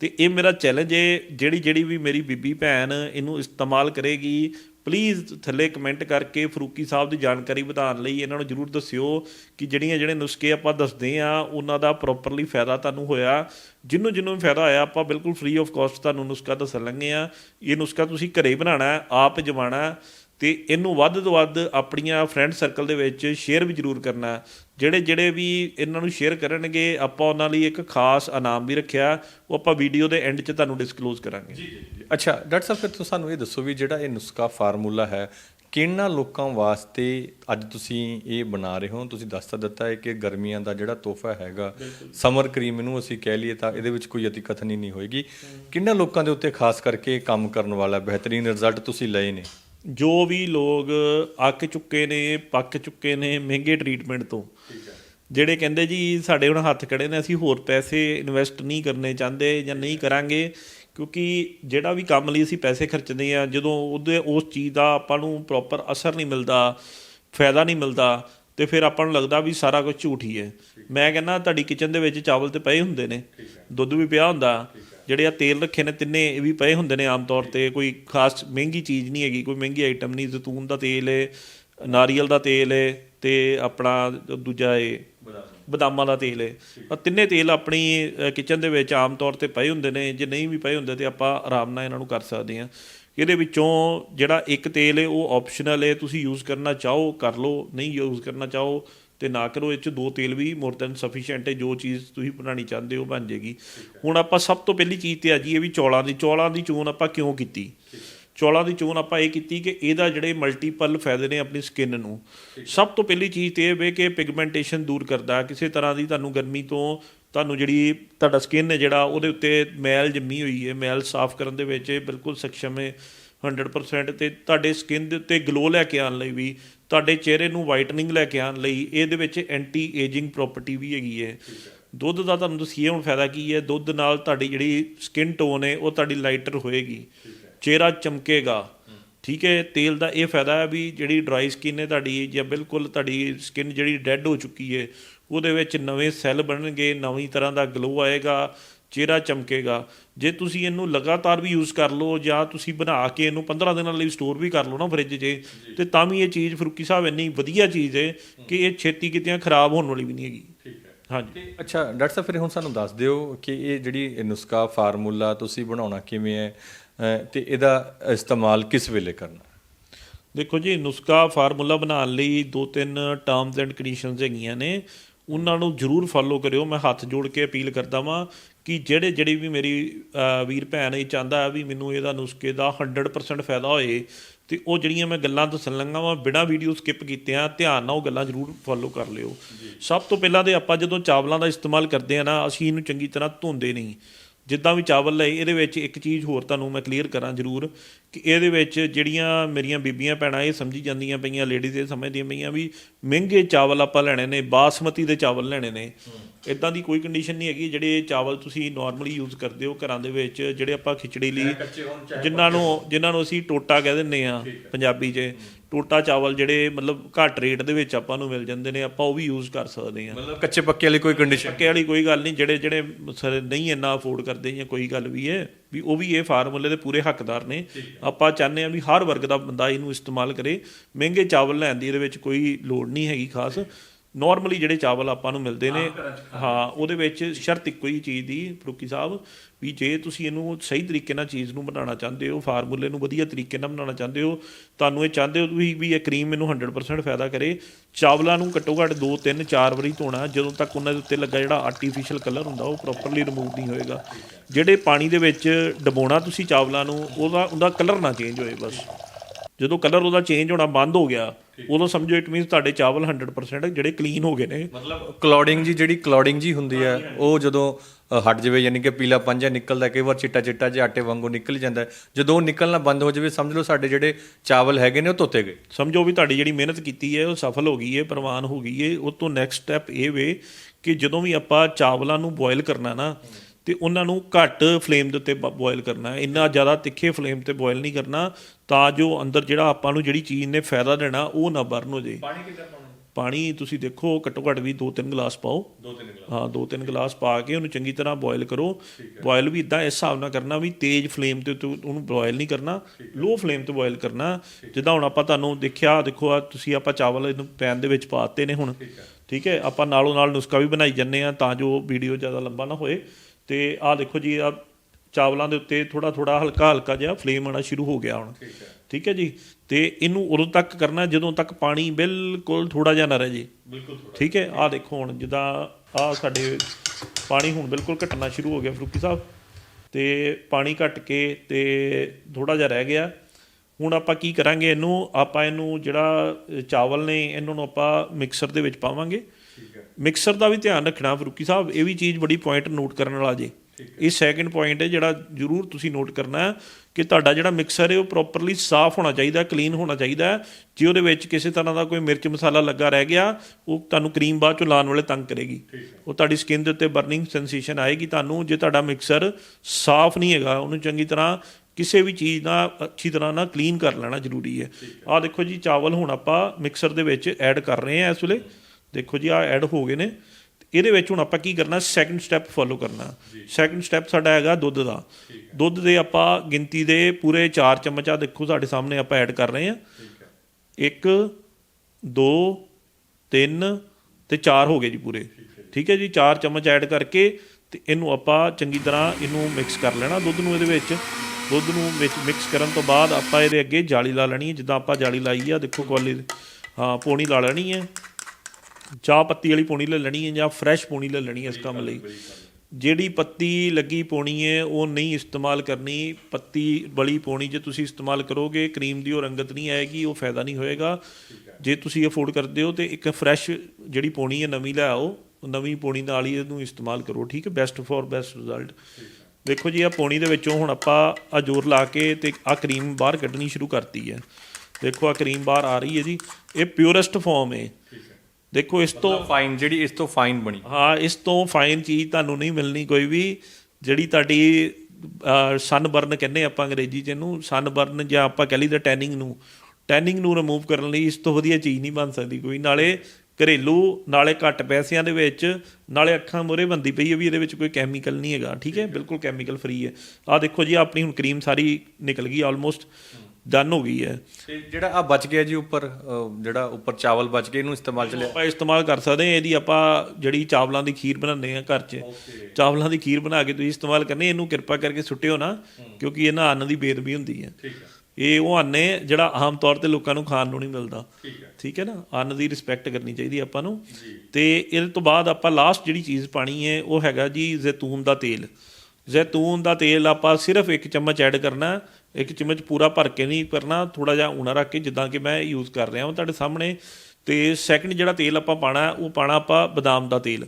ਤੇ ਇਹ ਮੇਰਾ ਚੈਲੰਜ ਹੈ ਜਿਹੜੀ ਜਿਹੜੀ ਵੀ ਮੇਰੀ ਬੀਬੀ ਭੈਣ ਇਹਨੂੰ ਇਸਤੇਮਾਲ ਕਰੇਗੀ ਪਲੀਜ਼ ਥੱਲੇ ਕਮੈਂਟ ਕਰਕੇ ਫਰੂਕੀ ਸਾਹਿਬ ਦੀ ਜਾਣਕਾਰੀ ਵਧਾਉਣ ਲਈ ਇਹਨਾਂ ਨੂੰ ਜਰੂਰ ਦੱਸਿਓ ਕਿ ਜਿਹੜੀਆਂ ਜਿਹੜੇ ਨੁਸਖੇ ਆਪਾਂ ਦੱਸਦੇ ਆ, ਉਹਨਾਂ ਦਾ ਪ੍ਰੋਪਰਲੀ ਫਾਇਦਾ ਤੁਹਾਨੂੰ ਹੋਇਆ। ਜਿੰਨੂੰ ਜਿੰਨੂੰ ਵੀ ਫਾਇਦਾ ਹੋਇਆ, ਆਪਾਂ ਬਿਲਕੁਲ ਫ੍ਰੀ ਆਫ ਕਾਸਟ ਤੁਹਾਨੂੰ ਨੁਸਖਾ ਦੱਸਣ ਲੱਗੇ ਆ। ਇਹ ਨੁਸਖਾ ਤੁਸੀਂ ਘਰੇ ਬਣਾਉਣਾ ਆਪ ਜਮਾਣਾ ਤੇ ਇਹਨੂੰ ਵੱਧ ਤੋਂ ਵੱਧ ਆਪਣੀਆਂ ਫਰੈਂਡ ਸਰਕਲ ਦੇ ਵਿੱਚ ਸ਼ੇਅਰ ਵੀ ਜ਼ਰੂਰ ਕਰਨਾ। ਜਿਹੜੇ ਜਿਹੜੇ ਵੀ ਇਹਨਾਂ ਨੂੰ ਸ਼ੇਅਰ ਕਰਨਗੇ ਆਪਾਂ ਉਹਨਾਂ ਲਈ ਇੱਕ ਖਾਸ ਇਨਾਮ ਵੀ ਰੱਖਿਆ। ਉਹ ਆਪਾਂ ਵੀਡੀਓ ਦੇ ਐਂਡ 'ਚ ਤੁਹਾਨੂੰ ਡਿਸਕਲੋਜ਼ ਕਰਾਂਗੇ। ਅੱਛਾ ਡਾਕਟਰ ਸਾਹਿਬ ਫਿਰ ਤੁਸੀਂ ਸਾਨੂੰ ਇਹ ਦੱਸੋ ਵੀ ਜਿਹੜਾ ਇਹ ਨੁਸਖਾ ਫਾਰਮੂਲਾ ਹੈ ਕਿਹਨਾਂ ਲੋਕਾਂ ਵਾਸਤੇ ਅੱਜ ਤੁਸੀਂ ਇਹ ਬਣਾ ਰਹੇ ਹੋ? ਤੁਸੀਂ ਦੱਸ ਤਾਂ ਦਿੱਤਾ ਹੈ ਕਿ ਗਰਮੀਆਂ ਦਾ ਜਿਹੜਾ ਤੋਹਫਾ ਹੈਗਾ ਸਮਰ ਕਰੀਮ ਇਹਨੂੰ ਅਸੀਂ ਕਹਿ ਲਈਏ ਤਾਂ ਇਹਦੇ ਵਿੱਚ ਕੋਈ ਅਤੀ ਕਥਨੀ ਨਹੀਂ ਹੋਏਗੀ। ਕਿੰਨਾਂ ਲੋਕਾਂ ਦੇ ਉੱਤੇ ਖਾਸ ਕਰਕੇ ਕੰਮ ਕਰਨ ਵਾਲਾ ਬਿਹਤਰੀਨ ਰਿਜ਼ਲਟ ਤੁਸੀਂ ਲਏ ਨੇ? ਜੋ ਵੀ ਲੋਕ ਅੱਕ ਚੁੱਕੇ ਨੇ ਪੱਕ ਚੁੱਕੇ ਨੇ ਮਹਿੰਗੇ ਟ੍ਰੀਟਮੈਂਟ ਤੋਂ ਜਿਹੜੇ ਕਹਿੰਦੇ ਜੀ ਸਾਡੇ ਹੁਣ ਹੱਥ ਖੜੇ ਨੇ ਅਸੀਂ ਹੋਰ ਪੈਸੇ ਇਨਵੈਸਟ ਨਹੀਂ ਕਰਨੇ ਚਾਹੁੰਦੇ ਜਾਂ ਨਹੀਂ ਕਰਾਂਗੇ ਕਿਉਂਕਿ ਜਿਹੜਾ ਵੀ ਕੰਮ ਲਈ ਅਸੀਂ ਪੈਸੇ ਖਰਚਦੇ ਆ ਜਦੋਂ ਉਹਦੇ ਉਸ ਚੀਜ਼ ਦਾ ਆਪਾਂ ਨੂੰ ਪ੍ਰੋਪਰ ਅਸਰ ਨਹੀਂ ਮਿਲਦਾ ਫਾਇਦਾ ਨਹੀਂ ਮਿਲਦਾ ਤੇ ਫਿਰ ਆਪਾਂ ਨੂੰ ਲੱਗਦਾ ਵੀ ਸਾਰਾ ਕੁਝ ਝੂਠ ਹੀ ਹੈ। ਮੈਂ ਕਹਿੰਦਾ ਤੁਹਾਡੀ ਕਿਚਨ ਦੇ ਵਿੱਚ ਚਾਵਲ ਤੇ ਪਏ ਹੁੰਦੇ ਨੇ ਦੁੱਧ ਵੀ ਪਿਆ ਹੁੰਦਾ ਜਿਹੜੇ ਆ ਤੇਲ ਰੱਖੇ ਨੇ ਤਿੰਨੇ, ਇਹ ਵੀ ਪਏ ਹੁੰਦੇ ਨੇ ਆਮ ਤੌਰ ਤੇ, ਕੋਈ ਖਾਸ ਮਹਿੰਗੀ ਚੀਜ਼ ਨਹੀਂ ਹੈਗੀ, ਕੋਈ ਮਹਿੰਗੀ ਆਈਟਮ ਨਹੀਂ, ਜ਼ੈਤੂਨ ਦਾ ਤੇਲ ਹੈ ਨਾਰੀਅਲ ਦਾ ਤੇਲ ਹੈ ਤੇ ਆਪਣਾ ਦੂਜਾ ਏ, ਬਦਾਮਾਂ ਦਾ ਤੇਲ ਹੈ ਆਹ ਤਿੰਨੇ ਤੇਲ ਆਪਣੀ ਕਿਚਨ ਦੇ ਵਿੱਚ ਆਮ ਤੌਰ ਤੇ ਪਏ ਹੁੰਦੇ ਨੇ, ਜੇ ਨਹੀਂ ਵੀ ਪਏ ਹੁੰਦੇ ਤੇ ਆਪਾਂ ਆਰਾਮ ਨਾਲ ਇਹਨਾਂ ਨੂੰ ਕਰ ਸਕਦੇ ਹਾਂ। ਇਹਦੇ ਵਿੱਚੋਂ ਜਿਹੜਾ ਇੱਕ ਤੇਲ ਹੈ ਉਹ ਆਪਸ਼ਨਲ ਹੈ ਤੁਸੀਂ ਯੂਜ਼ ਕਰਨਾ ਚਾਹੋ, ਕਰ ਲਓ, ਨਹੀਂ ਯੂਜ਼ ਕਰਨਾ ਚਾਹੋ ਤੇ ਨਾ ਕਰੋ ਇਹ ਚ ਦੋ ਤੇਲ ਵੀ ਮੋਰ ਦੈਨ ਸਫੀਸ਼ੀਐਂਟ ਹੈ ਜੋ ਚੀਜ਼ ਤੁਸੀਂ ਬਣਾਉਣੀ ਚਾਹੁੰਦੇ ਹੋ ਬਣ ਜੇਗੀ ਹੁਣ ਆਪਾਂ ਸਭ ਤੋਂ ਪਹਿਲੀ ਚੀਜ਼ ਤੇ ਆ ਜੀ ਇਹ ਵੀ ਚੌਲਾਂ ਦੀ। ਚੌਲਾਂ ਦੀ ਚੋਣ ਆਪਾਂ ਕਿਉਂ ਕੀਤੀ? ਚੌਲਾਂ ਦੀ ਚੋਣ ਆਪਾਂ ਇਹ ਕੀਤੀ ਕਿ ਇਹਦਾ ਜਿਹੜੇ ਮਲਟੀਪਲ ਫਾਇਦੇ ਨੇ ਆਪਣੀ ਸਕਿਨ ਨੂੰ। ਸਭ ਤੋਂ ਪਹਿਲੀ ਚੀਜ਼ ਤੇ ਇਹ ਵੇ ਕਿ ਪਿਗਮੈਂਟੇਸ਼ਨ ਦੂਰ ਕਰਦਾ। ਕਿਸੇ ਤਰ੍ਹਾਂ ਦੀ ਤੁਹਾਨੂੰ ਗਰਮੀ ਤੋਂ ਤੁਹਾਨੂੰ ਜਿਹੜੀ ਤੁਹਾਡਾ ਸਕਿਨ ਹੈ ਜਿਹੜਾ ਉਹਦੇ ਉੱਤੇ ਮੈਲ ਜੰਮੀ ਹੋਈ ਹੈ। ਮੈਲ ਸਾਫ਼ ਕਰਨ ਦੇ ਵਿੱਚ ਇਹ ਬਿਲਕੁਲ ਸક્ષਮ ਹੈ। 100% ਤੇ ਤੁਹਾਡੇ ਸਕਿਨ ਦੇ ਉੱਤੇ ਗਲੋ ਲੈ ਕੇ ਆਉਣ ਲਈ ਵੀ, ਤੁਹਾਡੇ ਚਿਹਰੇ ਨੂੰ ਵਾਈਟਨਿੰਗ ਲੈ ਕੇ ਆਉਣ ਲਈ ਇਹਦੇ ਵਿੱਚ ਐਂਟੀ ਏਜਿੰਗ ਪ੍ਰੋਪਰਟੀ ਵੀ ਹੈਗੀ ਹੈ। ਦੁੱਧ ਦਾ ਤੁਹਾਨੂੰ ਦੱਸੀਏ ਹੁਣ ਫਾਇਦਾ ਕੀ ਹੈ, ਦੁੱਧ ਨਾਲ ਤੁਹਾਡੀ ਜਿਹੜੀ ਸਕਿਨ ਟੋਨ ਹੈ, ਉਹ ਤੁਹਾਡੀ ਲਾਈਟਰ ਹੋਏਗੀ। ਚਿਹਰਾ ਚਮਕੇਗਾ। ਠੀਕ ਹੈ, ਤੇਲ ਦਾ ਇਹ ਫਾਇਦਾ ਹੈ ਵੀ ਜਿਹੜੀ ਡਰਾਈ ਸਕਿਨ ਹੈ ਤੁਹਾਡੀ ਜਾਂ ਬਿਲਕੁਲ ਤੁਹਾਡੀ ਸਕਿਨ ਜਿਹੜੀ ਡੈੱਡ ਹੋ ਚੁੱਕੀ ਹੈ, ਉਹਦੇ ਵਿੱਚ ਨਵੇਂ ਸੈੱਲ ਬਣਨਗੇ, ਨਵੀਂ ਤਰ੍ਹਾਂ ਦਾ ਗਲੋ ਆਏਗਾ। ਚਿਹਰਾ ਚਮਕੇਗਾ। ਜੇ ਤੁਸੀਂ ਇਹਨੂੰ ਲਗਾਤਾਰ ਵੀ ਯੂਜ਼ ਕਰ ਲਓ ਜਾਂ ਤੁਸੀਂ ਬਣਾ ਕੇ ਇਹਨੂੰ 15 ਦਿਨਾਂ ਲਈ ਸਟੋਰ ਵੀ ਕਰ ਲਓ ਨਾ ਫ੍ਰਿਜ 'ਚ ਤੇ ਤਾਂ ਵੀ ਇਹ ਚੀਜ਼ ਫਰੂਕੀ ਸਾਹਿਬ ਇੰਨੀ ਵਧੀਆ ਚੀਜ਼ ਹੈ ਕਿ ਇਹ ਛੇਤੀ ਕਿਤੇ ਖਰਾਬ ਹੋਣ ਵਾਲੀ ਵੀ ਨਹੀਂ ਹੈਗੀ। ਹਾਂਜੀ। ਅੱਛਾ ਡਾਕਟਰ ਸਾਹਿਬ ਫਿਰ ਹੁਣ ਸਾਨੂੰ ਦੱਸ ਦਿਓ ਕਿ ਇਹ ਜਿਹੜੀ ਨੁਸਖਾ ਫਾਰਮੂਲਾ ਤੁਸੀਂ ਬਣਾਉਣਾ ਕਿਵੇਂ ਹੈ ਤੇ ਇਹਦਾ ਇਸਤੇਮਾਲ ਕਿਸ ਵੇਲੇ ਕਰਨਾ? ਦੇਖੋ ਜੀ ਨੁਸਖਾ ਫਾਰਮੂਲਾ ਬਣਾਉਣ ਲਈ ਦੋ ਤਿੰਨ ਟਰਮਸ ਐਂਡ ਕੰਡੀਸ਼ਨਸ ਹੈਗੀਆਂ ਨੇ। ਉਹਨਾਂ ਨੂੰ ਜਰੂਰ ਫਾਲੋ ਕਰਿਓ। ਮੈਂ ਹੱਥ ਜੋੜ ਕੇ ਅਪੀਲ ਕਰਦਾ ਵਾਂ ਕਿ ਜਿਹੜੇ ਜਿਹੜੀ ਵੀ ਮੇਰੀ ਵੀਰ ਭੈਣ ਇਹ ਚਾਹੁੰਦਾ ਹੈ ਵੀ ਮੈਨੂੰ ਇਹਦਾ ਨੁਸਖੇ ਦਾ 100% ਫਾਇਦਾ ਹੋਏ ਤੇ ਉਹ ਜਿਹੜੀਆਂ ਮੈਂ ਗੱਲਾਂ ਦੱਸਣ ਲੱਗਾ ਵਾਂ ਬਿਨਾਂ ਵੀਡੀਓ ਸਕਿਪ ਕੀਤਿਆਂ ਧਿਆਨ ਨਾਲ ਉਹ ਗੱਲਾਂ ਜਰੂਰ ਫਾਲੋ ਕਰ ਲਿਓ। ਸਭ ਤੋਂ ਪਹਿਲਾਂ ਤੇ ਆਪਾਂ ਜਦੋਂ ਚਾਵਲਾਂ ਦਾ ਇਸਤੇਮਾਲ ਕਰਦੇ ਆ ਨਾ ਅਸੀਂ ਇਹਨੂੰ ਚੰਗੀ ਤਰ੍ਹਾਂ ਧੋਂਦੇ ਨਹੀਂ। ਜਿੱਦਾਂ ਵੀ ਚਾਵਲ ਲਏ ਇਹਦੇ ਵਿੱਚ ਇੱਕ ਚੀਜ਼ ਹੋਰ ਤੁਹਾਨੂੰ ਮੈਂ ਕਲੀਅਰ ਕਰਾਂ ਜ਼ਰੂਰ ਕਿ ਇਹਦੇ ਵਿੱਚ ਜਿਹੜੀਆਂ ਮੇਰੀਆਂ ਬੀਬੀਆਂ ਭੈਣਾਂ ਇਹ ਸਮਝੀ ਜਾਂਦੀਆਂ ਪਈਆਂ ਲੇਡੀਜ਼ ਇਹ ਸਮਝਦੀਆਂ ਪਈਆਂ ਵੀ ਮਹਿੰਗੇ ਚਾਵਲ ਆਪਾਂ ਲੈਣੇ ਨੇ ਬਾਸਮਤੀ ਦੇ ਚਾਵਲ ਲੈਣੇ ਨੇ। ਇਦਾਂ ਦੀ ਕੋਈ ਕੰਡੀਸ਼ਨ ਨਹੀਂ ਹੈਗੀ ਜਿਹੜੇ ਚਾਵਲ ਤੁਸੀਂ ਨਾਰਮਲੀ ਯੂਜ਼ ਕਰਦੇ ਹੋ ਘਰਾਂ ਦੇ ਵਿੱਚ ਜਿਹੜੇ ਆਪਾਂ ਖਿਚੜੀ ਲਈ ਜਿਨ੍ਹਾਂ ਨੂੰ ਜਿਨ੍ਹਾਂ ਨੂੰ ਅਸੀਂ ਟੋਟਾ ਕਹਿ ਦਿੰਦੇ ਆ ਪੰਜਾਬੀ 'ਚ। ਟੋਟਾ ਚਾਵਲ ਜਿਹੜੇ ਮਤਲਬ ਘੱਟ ਰੇਟ ਦੇ ਵਿੱਚ ਆਪਾਂ ਨੂੰ ਮਿਲ ਜਾਂਦੇ ਨੇ ਆਪਾਂ ਉਹ ਵੀ ਯੂਜ਼ ਕਰ ਸਕਦੇ ਆ ਮਤਲਬ ਕੱਚੇ ਪੱਕੇ ਵਾਲੀ ਕੋਈ ਕੰਡੀਸ਼ਨ ਪੱਕੇ ਵਾਲੀ ਕੋਈ ਗੱਲ ਨਹੀਂ ਜਿਹੜੇ ਜਿਹੜੇ ਨਹੀਂ ਇੰਨਾ ਅਫੋਰਡ ਕਰਦੇ ਜਾਂ ਕੋਈ ਗੱਲ ਵੀ ਹੈ ਵੀ ਉਹ ਵੀ ਇਹ ਫਾਰਮੂਲੇ ਦੇ ਪੂਰੇ ਹੱਕਦਾਰ ਨੇ। ਆਪਾਂ ਚਾਹੁੰਦੇ ਆ ਵੀ ਹਰ ਵਰਗ ਦਾ ਬੰਦਾ ਇਹਨੂੰ ਇਸਤੇਮਾਲ ਕਰੇ। ਮਹਿੰਗੇ ਚਾਵਲ ਲੈਣ ਦੀ ਇਹਦੇ ਵਿੱਚ ਕੋਈ ਲੋੜ ਨਹੀਂ ਹੈਗੀ ਖਾਸ। ਨਾਰਮਲੀ ਜਿਹੜੇ ਚਾਵਲ ਆਪਾਂ ਨੂੰ ਮਿਲਦੇ ਨੇ ਹਾਂ ਉਹਦੇ ਵਿੱਚ ਸ਼ਰਤ ਇੱਕੋ ਹੀ ਚੀਜ਼ ਦੀ ਫਰੂਕੀ ਸਾਹਿਬ ਵੀ ਜੇ ਤੁਸੀਂ ਇਹਨੂੰ ਸਹੀ ਤਰੀਕੇ ਨਾਲ ਚੀਜ਼ ਨੂੰ ਬਣਾਉਣਾ ਚਾਹੁੰਦੇ ਹੋ ਫਾਰਮੂਲੇ ਨੂੰ ਵਧੀਆ ਤਰੀਕੇ ਨਾਲ ਬਣਾਉਣਾ ਚਾਹੁੰਦੇ ਹੋ ਤੁਹਾਨੂੰ ਇਹ ਚਾਹੁੰਦੇ ਹੋ ਵੀ ਵੀ ਇਹ ਕਰੀਮ ਮੈਨੂੰ 100% ਫਾਇਦਾ ਕਰੇ। ਚਾਵਲਾਂ ਨੂੰ ਘੱਟੋ ਘੱਟ 2 3 4 ਵਾਰੀ ਧੋਣਾ ਜਦੋਂ ਤੱਕ ਉਹਨਾਂ ਦੇ ਉੱਤੇ ਲੱਗਾ ਜਿਹੜਾ ਆਰਟੀਫੀਸ਼ੀਅਲ ਕਲਰ ਹੁੰਦਾ ਉਹ ਪ੍ਰੋਪਰਲੀ ਰਿਮੂਵ ਨਹੀਂ ਹੋਏਗਾ। ਜਿਹੜੇ ਪਾਣੀ ਦੇ ਵਿੱਚ ਡਬੋਣਾ ਤੁਸੀਂ ਚਾਵਲਾਂ ਨੂੰ ਉਹਦਾ ਉਹਦਾ ਕਲਰ ਨਾ ਚੇਂਜ ਹੋਏ ਬਸ। ਜਦੋਂ ਕਲਰ ਉਹਦਾ ਚੇਂਜ ਹੋਣਾ ਬੰਦ ਹੋ ਗਿਆ ਉਦੋਂ ਸਮਝੋ ਇਟ ਮੀਨਸ ਤੁਹਾਡੇ ਚਾਵਲ 100% ਜਿਹੜੇ ਕਲੀਨ ਹੋ ਗਏ ਨੇ। ਮਤਲਬ ਕਲੌਡਿੰਗ ਜੀ ਜਿਹੜੀ ਕਲੌਡਿੰਗ ਜੀ ਹੁੰਦੀ ਹੈ ਉਹ ਜਦੋਂ ਹਟ ਜਾਵੇ ਯਾਨੀ ਕਿ ਪੀਲਾ ਪੰਜਾ ਨਿਕਲਦਾ ਕਈ ਵਾਰ ਚਿੱਟਾ ਚਿੱਟਾ ਜਿਹਾ ਆਟੇ ਵਾਂਗੂ ਨਿਕਲ ਜਾਂਦਾ। ਜਦੋਂ ਉਹ ਨਿਕਲਣਾ ਬੰਦ ਹੋ ਜਾਵੇ ਸਮਝ ਲਓ ਸਾਡੇ ਜਿਹੜੇ ਚਾਵਲ ਹੈਗੇ ਨੇ ਉਹ ਧੋਤੇ ਗਏ। ਸਮਝੋ ਵੀ ਤੁਹਾਡੀ ਜਿਹੜੀ ਮਿਹਨਤ ਕੀਤੀ ਹੈ ਉਹ ਸਫਲ ਹੋ ਗਈ ਹੈ ਪ੍ਰਵਾਨ ਹੋ ਗਈ ਹੈ। ਉਹ ਤੋਂ ਨੈਕਸਟ ਸਟੈਪ ਇਹ ਵੇ ਕਿ ਜਦੋਂ ਵੀ ਆਪਾਂ ਚਾਵਲਾਂ ਨੂੰ ਬੋਇਲ ਕਰਨਾ ਨਾ ਤੇ ਉਹਨਾਂ ਨੂੰ ਘੱਟ ਫਲੇਮ ਦੇ ਉੱਤੇ ਬੋਇਲ ਕਰਨਾ ਹੈ। ਇੰਨਾ ਜ਼ਿਆਦਾ ਤਿੱਖੇ ਫਲੇਮ ਤੇ ਬੋਇਲ ਨਹੀਂ ਕਰਨਾ ਤਾਂ ਜੋ ਅੰਦਰ ਜਿਹੜਾ ਆਪਾਂ ਨੂੰ ਜਿਹੜੀ ਚੀਜ਼ ਨੇ ਫਾਇਦਾ ਦੇਣਾ ਉਹ ਨਾ ਬਰਨ ਹੋ ਜੇ ਪਾਣੀ ਕਿੰਨਾ ਪਾਉਣਾ? ਪਾਣੀ ਤੁਸੀਂ ਦੇਖੋ ਘੱਟੋ ਘੱਟ ਵੀ 2-3 ਗਲਾਸ ਪਾਓ। ਦੋ ਤਿੰਨ ਗਲਾਸ। ਹਾਂ 2-3 ਗਲਾਸ ਪਾ ਕੇ ਉਹਨੂੰ ਚੰਗੀ ਤਰ੍ਹਾਂ ਬੋਇਲ ਕਰੋ। ਬੋਇਲ ਵੀ ਇਦਾਂ ਇਸ ਹਿਸਾਬ ਨਾਲ ਕਰਨਾ ਵੀ ਤੇਜ਼ ਫਲੇਮ ਤੇ ਉਹਨੂੰ ਬੋਇਲ ਨਹੀਂ ਕਰਨਾ ਲੋ ਫਲੇਮ ਤੇ ਬੋਇਲ ਕਰਨਾ। ਜਿੱਦਾਂ ਹੁਣ ਆਪਾਂ ਤੁਹਾਨੂੰ ਦੇਖਿਆ ਦੇਖੋ ਆ ਤੁਸੀਂ ਆਪਾਂ ਚਾਵਲ ਇਹਨੂੰ ਪੈਨ ਦੇ ਵਿੱਚ ਪਾਤੇ ਨੇ ਹੁਣ। ਠੀਕ ਹੈ। ਆਪਾਂ ਨਾਲੋਂ ਨਾਲ ਨੁਸਖਾ ਵੀ ਬਣਾਈ ਜੰਨੇ ਆ ਤਾਂ ਜੋ ਵੀਡੀਓ ਜ਼ਿਆਦਾ ਲੰਬਾ ਨਾ ਹੋਏ। ਤੇ ਆਹ ਦੇਖੋ ਜੀ ਆ ਚਾਵਲਾਂ ਦੇ ਉੱਤੇ ਥੋੜਾ ਥੋੜਾ ਹਲਕਾ ਹਲਕਾ ਜਿਹਾ ਫਲੇਮ ਆਣਾ ਸ਼ੁਰੂ ਹੋ ਗਿਆ ਹੁਣ। ਠੀਕ ਹੈ। ਜੀ? ਤੇ ਇਹਨੂੰ ਉਦੋਂ ਤੱਕ ਕਰਨਾ ਜਦੋਂ ਤੱਕ ਪਾਣੀ ਬਿਲਕੁਲ ਥੋੜਾ ਜਿਹਾ ਨਾ ਰਹੇ ਜੀ। ਬਿਲਕੁਲ ਠੀਕ ਹੈ? ਆਹ ਦੇਖੋ ਹੁਣ ਜਿੱਦਾਂ ਆਹ ਸਾਡੇ ਪਾਣੀ ਹੁਣ ਬਿਲਕੁਲ ਘਟਣਾ ਸ਼ੁਰੂ ਹੋ ਗਿਆ ਫਰੂਕੀ ਸਾਹਿਬ। ਤੇ ਪਾਣੀ ਘਟ ਕੇ ਤੇ ਥੋੜਾ ਜਿਹਾ ਰਹਿ ਗਿਆ। ਹੁਣ ਆਪਾਂ ਕੀ ਕਰਾਂਗੇ? ਇਹਨੂੰ ਆਪਾਂ ਇਹਨੂੰ ਜਿਹੜਾ ਚਾਵਲ ਨੇ ਇਹਨਾਂ ਨੂੰ ਆਪਾਂ ਮਿਕਸਰ ਦੇ ਵਿੱਚ ਪਾਵਾਂਗੇ। ਮਿਕਸਰ ਦਾ ਵੀ ਧਿਆਨ ਰੱਖਣਾ ਫਰੂਕੀ ਸਾਹਿਬ ਇਹ ਵੀ ਚੀਜ਼ ਬੜੀ ਪੁਆਇੰਟ ਨੋਟ ਕਰਨ ਵਾਲਾ ਜੇ। ਇਹ ਸੈਕੰਡ ਪੁਆਇੰਟ ਹੈ ਜਿਹੜਾ ਜ਼ਰੂਰ ਤੁਸੀਂ ਨੋਟ ਕਰਨਾ ਹੈ ਕਿ ਤੁਹਾਡਾ ਜਿਹੜਾ ਮਿਕਸਰ ਹੈ ਉਹ ਪ੍ਰੋਪਰਲੀ ਸਾਫ਼ ਹੋਣਾ ਚਾਹੀਦਾ ਕਲੀਨ ਹੋਣਾ ਚਾਹੀਦਾ ਹੈ। ਜੇ ਉਹਦੇ ਵਿੱਚ ਕਿਸੇ ਤਰ੍ਹਾਂ ਦਾ ਕੋਈ ਮਿਰਚ ਮਸਾਲਾ ਲੱਗਾ ਰਹਿ ਗਿਆ ਉਹ ਤੁਹਾਨੂੰ ਕਰੀਮ ਬਾਅਦ ਚੋਂ ਲਾਉਣ ਵੇਲੇ ਤੰਗ ਕਰੇਗੀ। ਉਹ ਤੁਹਾਡੀ ਸਕਿਨ ਦੇ ਉੱਤੇ ਬਰਨਿੰਗ ਸੈਂਸੇਸ਼ਨ ਆਏਗੀ ਤੁਹਾਨੂੰ। ਜੇ ਤੁਹਾਡਾ ਮਿਕਸਰ ਸਾਫ਼ ਨਹੀਂ ਹੈਗਾ ਉਹਨੂੰ ਚੰਗੀ ਤਰ੍ਹਾਂ ਕਿਸੇ ਵੀ ਚੀਜ਼ ਨਾਲ ਅੱਛੀ ਤਰ੍ਹਾਂ ਨਾਲ ਕਲੀਨ ਕਰ ਲੈਣਾ ਜ਼ਰੂਰੀ ਹੈ। ਆਹ ਦੇਖੋ ਜੀ ਚਾਵਲ ਹੁਣ ਆਪਾਂ ਮਿਕਸਰ ਦੇ ਵਿੱਚ ਐਡ ਕਰ ਰਹੇ ਹਾਂ ਇਸ ਵੇਲੇ। ਦੇਖੋ ਜੀ ਆਹ ਐਡ ਹੋ ਗਏ ਨੇ। ਇਹਦੇ ਵਿੱਚ ਹੁਣ ਆਪਾਂ ਕੀ ਕਰਨਾ ਸੈਕੰਡ ਸਟੈਪ ਫੋਲੋ ਕਰਨਾ। ਸੈਕੰਡ ਸਟੈਪ ਸਾਡਾ ਹੈਗਾ ਦੁੱਧ ਦਾ। ਦੁੱਧ ਦੇ ਆਪਾਂ ਗਿਣਤੀ ਦੇ ਪੂਰੇ 4 ਚਮਚ ਆ ਦੇਖੋ ਸਾਡੇ ਸਾਹਮਣੇ ਆਪਾਂ ਐਡ ਕਰ ਰਹੇ ਹਾਂ। 1 2 3 ਤੇ 4 ਹੋ ਗਏ ਜੀ ਪੂਰੇ। ਠੀਕ ਹੈ ਜੀ। 4 ਚਮਚ ਐਡ ਕਰਕੇ ਤੇ ਇਹਨੂੰ ਆਪਾਂ ਚੰਗੀ ਤਰ੍ਹਾਂ ਇਹਨੂੰ ਮਿਕਸ ਕਰ ਲੈਣਾ ਦੁੱਧ ਨੂੰ ਇਹਦੇ ਵਿੱਚ। ਦੁੱਧ ਨੂੰ ਵਿੱਚ ਮਿਕਸ ਕਰਨ ਤੋਂ ਬਾਅਦ ਆਪਾਂ ਇਹਦੇ ਅੱਗੇ ਜਾਲੀ ਲਾ ਲੈਣੀ ਹੈ। ਜਿੱਦਾਂ ਆਪਾਂ ਜਾਲੀ ਲਾਈ ਆ, ਦੇਖੋ ਕੁਆਲੀ ਹਾਂ, ਪੋਣੀ ਲਾ ਲੈਣੀ ਹੈ। ਚਾਹ ਪੱਤੀ ਵਾਲੀ ਪੌਣੀ ਲੈ ਲੈਣੀ ਹੈ ਜਾਂ ਫਰੈਸ਼ ਪੌਣੀ ਲੈ ਲੈਣੀ ਹੈ ਇਸ ਕੰਮ ਲਈ। ਜਿਹੜੀ ਪੱਤੀ ਲੱਗੀ ਪੌਣੀ ਹੈ, ਉਹ ਨਹੀਂ ਇਸਤੇਮਾਲ ਕਰਨੀ। ਪੱਤੀ ਬਲੀ ਪੌਣੀ ਜੇ ਤੁਸੀਂ ਇਸਤੇਮਾਲ ਕਰੋਗੇ, ਕਰੀਮ ਦੀ ਉਹ ਰੰਗਤ ਨਹੀਂ ਆਏਗੀ, ਉਹ ਫਾਇਦਾ ਨਹੀਂ ਹੋਏਗਾ। ਜੇ ਤੁਸੀਂ ਅਫੋਰਡ ਕਰਦੇ ਹੋ ਤੇ ਇੱਕ ਫਰੈਸ਼ ਜਿਹੜੀ ਪੌਣੀ ਹੈ, ਨਵੀਂ ਲੈ ਆਓ। ਨਵੀਂ ਪੌਣੀ ਨਾਲ ਹੀ ਇਹਨੂੰ ਇਸਤੇਮਾਲ ਕਰੋ, ਠੀਕ ਹੈ? ਬੈਸਟ ਫॉर ਬੈਸਟ ਰਿਜ਼ਲਟ ਦੇਖੋ ਜੀ ਆ ਪੌਣੀ ਦੇ ਵਿੱਚੋਂ ਹੁਣ ਆਪਾਂ ਆ ਜ਼ੋਰ ਲਾ ਕੇ ਤੇ ਆ ਕਰੀਮ ਬਾਹਰ ਕੱਢਣੀ ਸ਼ੁਰੂ ਕਰਤੀ ਹੈ। ਦੇਖੋ ਆ ਕਰੀਮ ਬਾਹਰ ਆ ਰਹੀ ਹੈ ਜੀ। ਇਹ ਪਿਓਰੈਸਟ ਫਾਰਮ ਹੈ। ਦੇਖੋ ਇਸ ਤੋਂ ਫਾਈਨ ਜਿਹੜੀ ਇਸ ਤੋਂ ਫਾਈਨ ਬਣੀ। ਹਾਂ ਇਸ ਤੋਂ ਫਾਈਨ ਚੀਜ਼ ਤੁਹਾਨੂੰ ਨਹੀਂ ਮਿਲਣੀ ਕੋਈ ਵੀ ਜਿਹੜੀ ਤੁਹਾਡੀ ਸਨ ਬਰਨ ਕਹਿੰਦੇ ਆਪਾਂ ਅੰਗਰੇਜ਼ੀ ਚ ਇਹਨੂੰ ਸਨ ਬਰਨ ਜਾਂ ਆਪਾਂ ਕਹ ਲਈਦਾ ਟੈਨਿੰਗ ਨੂੰ। ਟੈਨਿੰਗ ਨੂੰ ਰਿਮੂਵ ਕਰਨ ਲਈ ਇਸ ਤੋਂ ਵਧੀਆ ਚੀਜ਼ ਨਹੀਂ ਬਣ ਸਕਦੀ ਕੋਈ। ਨਾਲੇ ਘਰੇਲੂ ਨਾਲੇ ਘੱਟ ਪੈਸਿਆਂ ਦੇ ਵਿੱਚ ਨਾਲੇ ਅੱਖਾਂ ਮੂਹਰੇ ਬੰਦੀ ਪਈ ਹੈ ਵੀ ਇਹਦੇ ਵਿੱਚ ਕੋਈ ਕੈਮੀਕਲ ਨਹੀਂ ਹੈਗਾ। ਠੀਕ ਹੈ? ਬਿਲਕੁਲ ਕੈਮੀਕਲ ਫ੍ਰੀ ਹੈ। ਆਹ ਦੇਖੋ ਜੀ ਆਪਣੀ ਹੁਣ ਕਰੀਮ ਸਾਰੀ ਨਿਕਲ ਗਈ ਆਲਮੋਸਟ ਡਨ ਹੋ ਗਈ ਹੈ। ਤੇ ਜਿਹੜਾ ਆ ਬਚ ਗਿਆ ਜੀ ਉੱਪਰ ਜਿਹੜਾ ਉੱਪਰ ਚਾਵਲ ਬਚ ਗਏ ਇਹਨੂੰ ਇਸਤੇਮਾਲ ਚ ਲਿਆ ਆਪਾਂ ਇਸਤੇਮਾਲ ਕਰ ਸਕਦੇ ਹਾਂ ਇਹਦੀ ਆਪਾਂ ਜਿਹੜੀ ਚਾਵਲਾਂ ਦੀ ਖੀਰ ਬਣਾਉਂਦੇ ਆ ਘਰ 'ਚ। ਚਾਵਲਾਂ ਦੀ ਖੀਰ ਬਣਾ ਕੇ ਤੁਸੀਂ ਇਸਤੇਮਾਲ ਕਰਨੀ ਇਹਨੂੰ ਕਿਰਪਾ ਕਰਕੇ ਸੁੱਟਿਓ ਨਾ ਕਿਉਂਕਿ ਇਹਨਾਂ ਅੰਨ ਦੀ ਬੇਦਬੀ ਹੁੰਦੀ ਹੈ। ਠੀਕ ਹੈ। ਇਹ ਉਹ ਅੰਨ ਹੈ ਜਿਹੜਾ ਆਮ ਤੌਰ ਤੇ ਲੋਕਾਂ ਨੂੰ ਖਾਣ ਨੂੰ ਨਹੀਂ ਮਿਲਦਾ। ਠੀਕ ਹੈ। ਨਾ? ਅੰਨ ਦੀ ਰਿਸਪੈਕਟ ਕਰਨੀ ਚਾਹੀਦੀ ਆਪਾਂ ਨੂੰ। ਤੇ ਇਹਦੇ ਤੋਂ ਬਾਅਦ ਆਪਾਂ ਲਾਸਟ ਜਿਹੜੀ ਚੀਜ਼ ਪਾਣੀ ਹੈ ਉਹ ਹੈਗਾ ਜੀ ਜ਼ੈਤੂਨ ਦਾ ਤੇਲ। ਜ਼ੈਤੂਨ ਦਾ ਤੇਲ ਆਪਾਂ ਸਿਰਫ ਇੱਕ ਚਮਚ ਐਡ ਕਰਨਾ ਇੱਕ ਚਮਚ ਪੂਰਾ ਭਰ ਕੇ ਨਹੀਂ ਕਰਨਾ ਥੋੜਾ ਜਿਹਾ ਉਣਾ ਰੱਖ ਕੇ ਜਿੱਦਾਂ ਕਿ ਮੈਂ ਯੂਜ਼ ਕਰ ਰਿਹਾ ਹਾਂ ਤੁਹਾਡੇ ਸਾਹਮਣੇ। ਤੇ ਸੈਕੰਡ ਜਿਹੜਾ ਤੇਲ ਆਪਾਂ ਪਾਣਾ ਉਹ ਪਾਣਾ ਆਪਾਂ ਬਦਾਮ ਦਾ ਤੇਲ।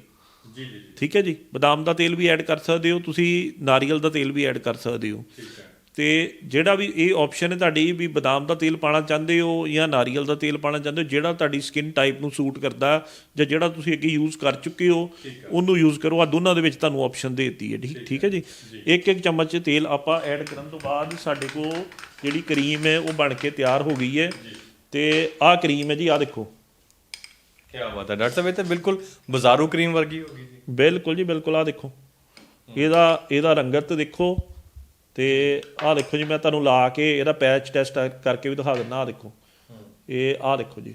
ਜੀ ਜੀ ਠੀਕ ਹੈ ਜੀ? ਬਦਾਮ ਦਾ ਤੇਲ ਵੀ ਐਡ ਕਰ ਸਕਦੇ ਹੋ ਤੁਸੀਂ ਨਾਰੀਅਲ ਦਾ ਤੇਲ ਵੀ ਐਡ ਕਰ ਸਕਦੇ ਹੋ। ਠੀਕ ਹੈ। ਤੇ ਜਿਹੜਾ ਵੀ ਇਹ ਆਪਸ਼ਨ ਹੈ ਤੁਹਾਡੀ ਵੀ ਬਦਾਮ ਦਾ ਤੇਲ ਪਾਣਾ ਚਾਹੁੰਦੇ ਹੋ ਜਾਂ ਨਾਰੀਅਲ ਦਾ ਤੇਲ ਪਾਣਾ ਚਾਹੁੰਦੇ ਹੋ ਜਿਹੜਾ ਤੁਹਾਡੀ ਸਕਿਨ ਟਾਈਪ ਨੂੰ ਸੂਟ ਕਰਦਾ ਜਾਂ ਜਿਹੜਾ ਤੁਸੀਂ ਅੱਗੇ ਯੂਜ਼ ਕਰ ਚੁੱਕੇ ਹੋ ਉਹਨੂੰ ਯੂਜ਼ ਕਰੋ। ਆ ਦੋਨਾਂ ਦੇ ਵਿੱਚ ਤੁਹਾਨੂੰ ਆਪਸ਼ਨ ਦੇ ਦਿੱਤੀ ਹੈ ਠੀਕ ਠੀਕ ਹੈ ਜੀ? ਇੱਕ ਇੱਕ ਚਮਚ ਤੇਲ ਆਪਾਂ ਐਡ ਕਰਨ ਤੋਂ ਬਾਅਦ ਸਾਡੇ ਕੋਲ ਜਿਹੜੀ ਕਰੀਮ ਹੈ ਉਹ ਬਣ ਕੇ ਤਿਆਰ ਹੋ ਗਈ ਹੈ। ਤੇ ਆਹ ਕਰੀਮ ਹੈ ਜੀ ਆਹ ਦੇਖੋ। ਕੀ ਬਾਤ ਹੈ ਡਾਕਟਰ ਸਾਹਿਬ ਇਹ ਤਾਂ ਬਿਲਕੁਲ ਬਾਜ਼ਾਰੂ ਕਰੀਮ ਵਰਗੀ ਹੋ ਗਈ ਜੀ। ਬਿਲਕੁਲ ਜੀ ਬਿਲਕੁਲ ਆਹ ਦੇਖੋ। ਇਹਦਾ ਇਹਦਾ ਰੰਗਤ ਦੇਖੋ। ਤੇ ਆਹ ਦੇਖੋ ਜੀ ਮੈਂ ਤੁਹਾਨੂੰ ਲਾ ਕੇ ਇਹਦਾ ਪੈਚ ਟੈਸਟ ਕਰਕੇ ਵੀ ਦਿਖਾ ਦਿੰਦਾ ਆਹ ਦੇਖੋ। ਇਹ ਆਹ ਦੇਖੋ ਜੀ।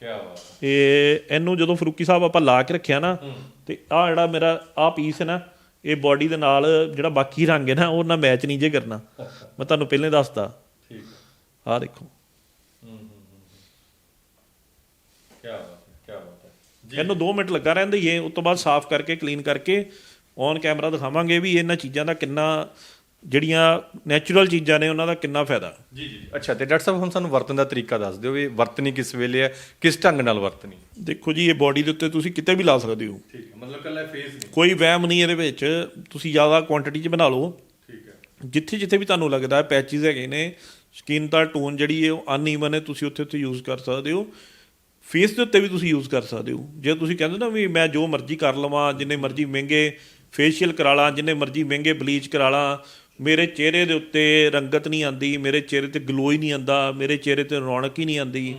ਕੀ ਬਾਤ ਇਹ ਇਹਨੂੰ ਜਦੋਂ ਫਰੂਕੀ ਸਾਹਿਬ ਆਪਾਂ ਲਾ ਕੇ ਰੱਖਿਆ ਨਾ ਤੇ ਆਹ ਜਿਹੜਾ ਮੇਰਾ ਆਹ ਪੀਸ ਹੈ ਨਾ ਇਹ ਬਾਡੀ ਦੇ ਨਾਲ ਜਿਹੜਾ ਬਾਕੀ ਰੰਗ ਹੈ ਨਾ ਉਹ ਨਾਲ ਮੈਚ ਨਹੀਂ ਜੇ ਕਰਨਾ। ਮੈਂ ਤੁਹਾਨੂੰ ਪਹਿਲਾਂ ਹੀ ਦੱਸਤਾ। ਠੀਕ ਆਹ ਦੇਖੋ। ਕੀ ਬਾਤ ਹੈ ਕੀ ਬਾਤ ਹੈ। ਇਹਨੂੰ 2 ਮਿੰਟ ਲੱਗਾ ਰਹਿੰਦਾ ਹੀ ਹੈ ਉਸ ਤੋਂ ਬਾਅਦ ਸਾਫ਼ ਕਰਕੇ ਕਲੀਨ ਕਰਕੇ ਔਨ ਕੈਮਰਾ ਦਿਖਾਵਾਂਗੇ ਵੀ ਇਹਨਾਂ ਚੀਜ਼ਾਂ ਦਾ ਕਿੰਨਾ ਜਿਹੜੀਆਂ ਨੈਚੁਰਲ ਚੀਜ਼ਾਂ ਨੇ ਉਹਨਾਂ ਦਾ ਕਿੰਨਾ ਫਾਇਦਾ। ਜੀ ਜੀ ਅੱਛਾ ਤੇ ਡਾਕਟਰ ਸਾਹਿਬ ਹੁਣ ਸਾਨੂੰ ਵਰਤਣ ਦਾ ਤਰੀਕਾ ਦੱਸ ਦਿਓ ਵੀ ਵਰਤਣੀ ਕਿਸ ਵੇਲੇ ਹੈ ਕਿਸ ਢੰਗ ਨਾਲ ਵਰਤਣੀ ਦੇਖੋ ਜੀ ਇਹ ਬਾਡੀ ਦੇ ਉੱਤੇ ਤੁਸੀਂ ਕਿਤੇ ਵੀ ਲਾ ਸਕਦੇ ਹੋ। ਠੀਕ ਹੈ ਮਤਲਬ ਕੱਲਾ ਫੇਸ ਨਹੀਂ। ਕੋਈ ਵਹਿਮ ਨਹੀਂ ਇਹਦੇ ਵਿੱਚ ਤੁਸੀਂ ਜ਼ਿਆਦਾ ਕੁਆਂਟੀਟੀ 'ਚ ਬਣਾ ਲਓ। ਠੀਕ ਹੈ। ਜਿੱਥੇ ਜਿੱਥੇ ਵੀ ਤੁਹਾਨੂੰ ਲੱਗਦਾ ਪੈਚਿਸ ਹੈਗੇ ਨੇ ਸਕਿਨ ਦਾ ਟੋਨ ਜਿਹੜੀ ਹੈ ਉਹ ਅਨਈਵਨ ਹੈ ਤੁਸੀਂ ਉੱਥੇ ਉੱਥੇ ਯੂਜ਼ ਕਰ ਸਕਦੇ ਹੋ। ਫੇਸ ਦੇ ਉੱਤੇ ਵੀ ਤੁਸੀਂ ਯੂਜ਼ ਕਰ ਸਕਦੇ ਹੋ। ਜੇ ਤੁਸੀਂ ਕਹਿੰਦੇ ਨਾ ਵੀ ਮੈਂ ਜੋ ਮਰਜ਼ੀ ਕਰ ਲਵਾਂ ਜਿੰਨੇ ਮਰਜ਼ੀ ਮਹਿੰਗੇ ਫੇਸ਼ੀਅਲ ਕਰਾ ਲਾਂ ਜਿੰਨੇ ਮਰਜ਼ੀ ਮਹਿੰਗੇ ਬਲੀਚ ਕਰਾ ਲਾਂ ਮੇਰੇ ਚਿਹਰੇ ਦੇ ਉੱਤੇ ਰੰਗਤ ਨਹੀਂ ਆਂਦੀ ਮੇਰੇ ਚਿਹਰੇ ਤੇ ਗਲੋ ਹੀ ਨਹੀਂ ਆਂਦਾ ਮੇਰੇ ਚਿਹਰੇ ਤੇ ਰੌਣਕ ਹੀ ਨਹੀਂ ਆਂਦੀ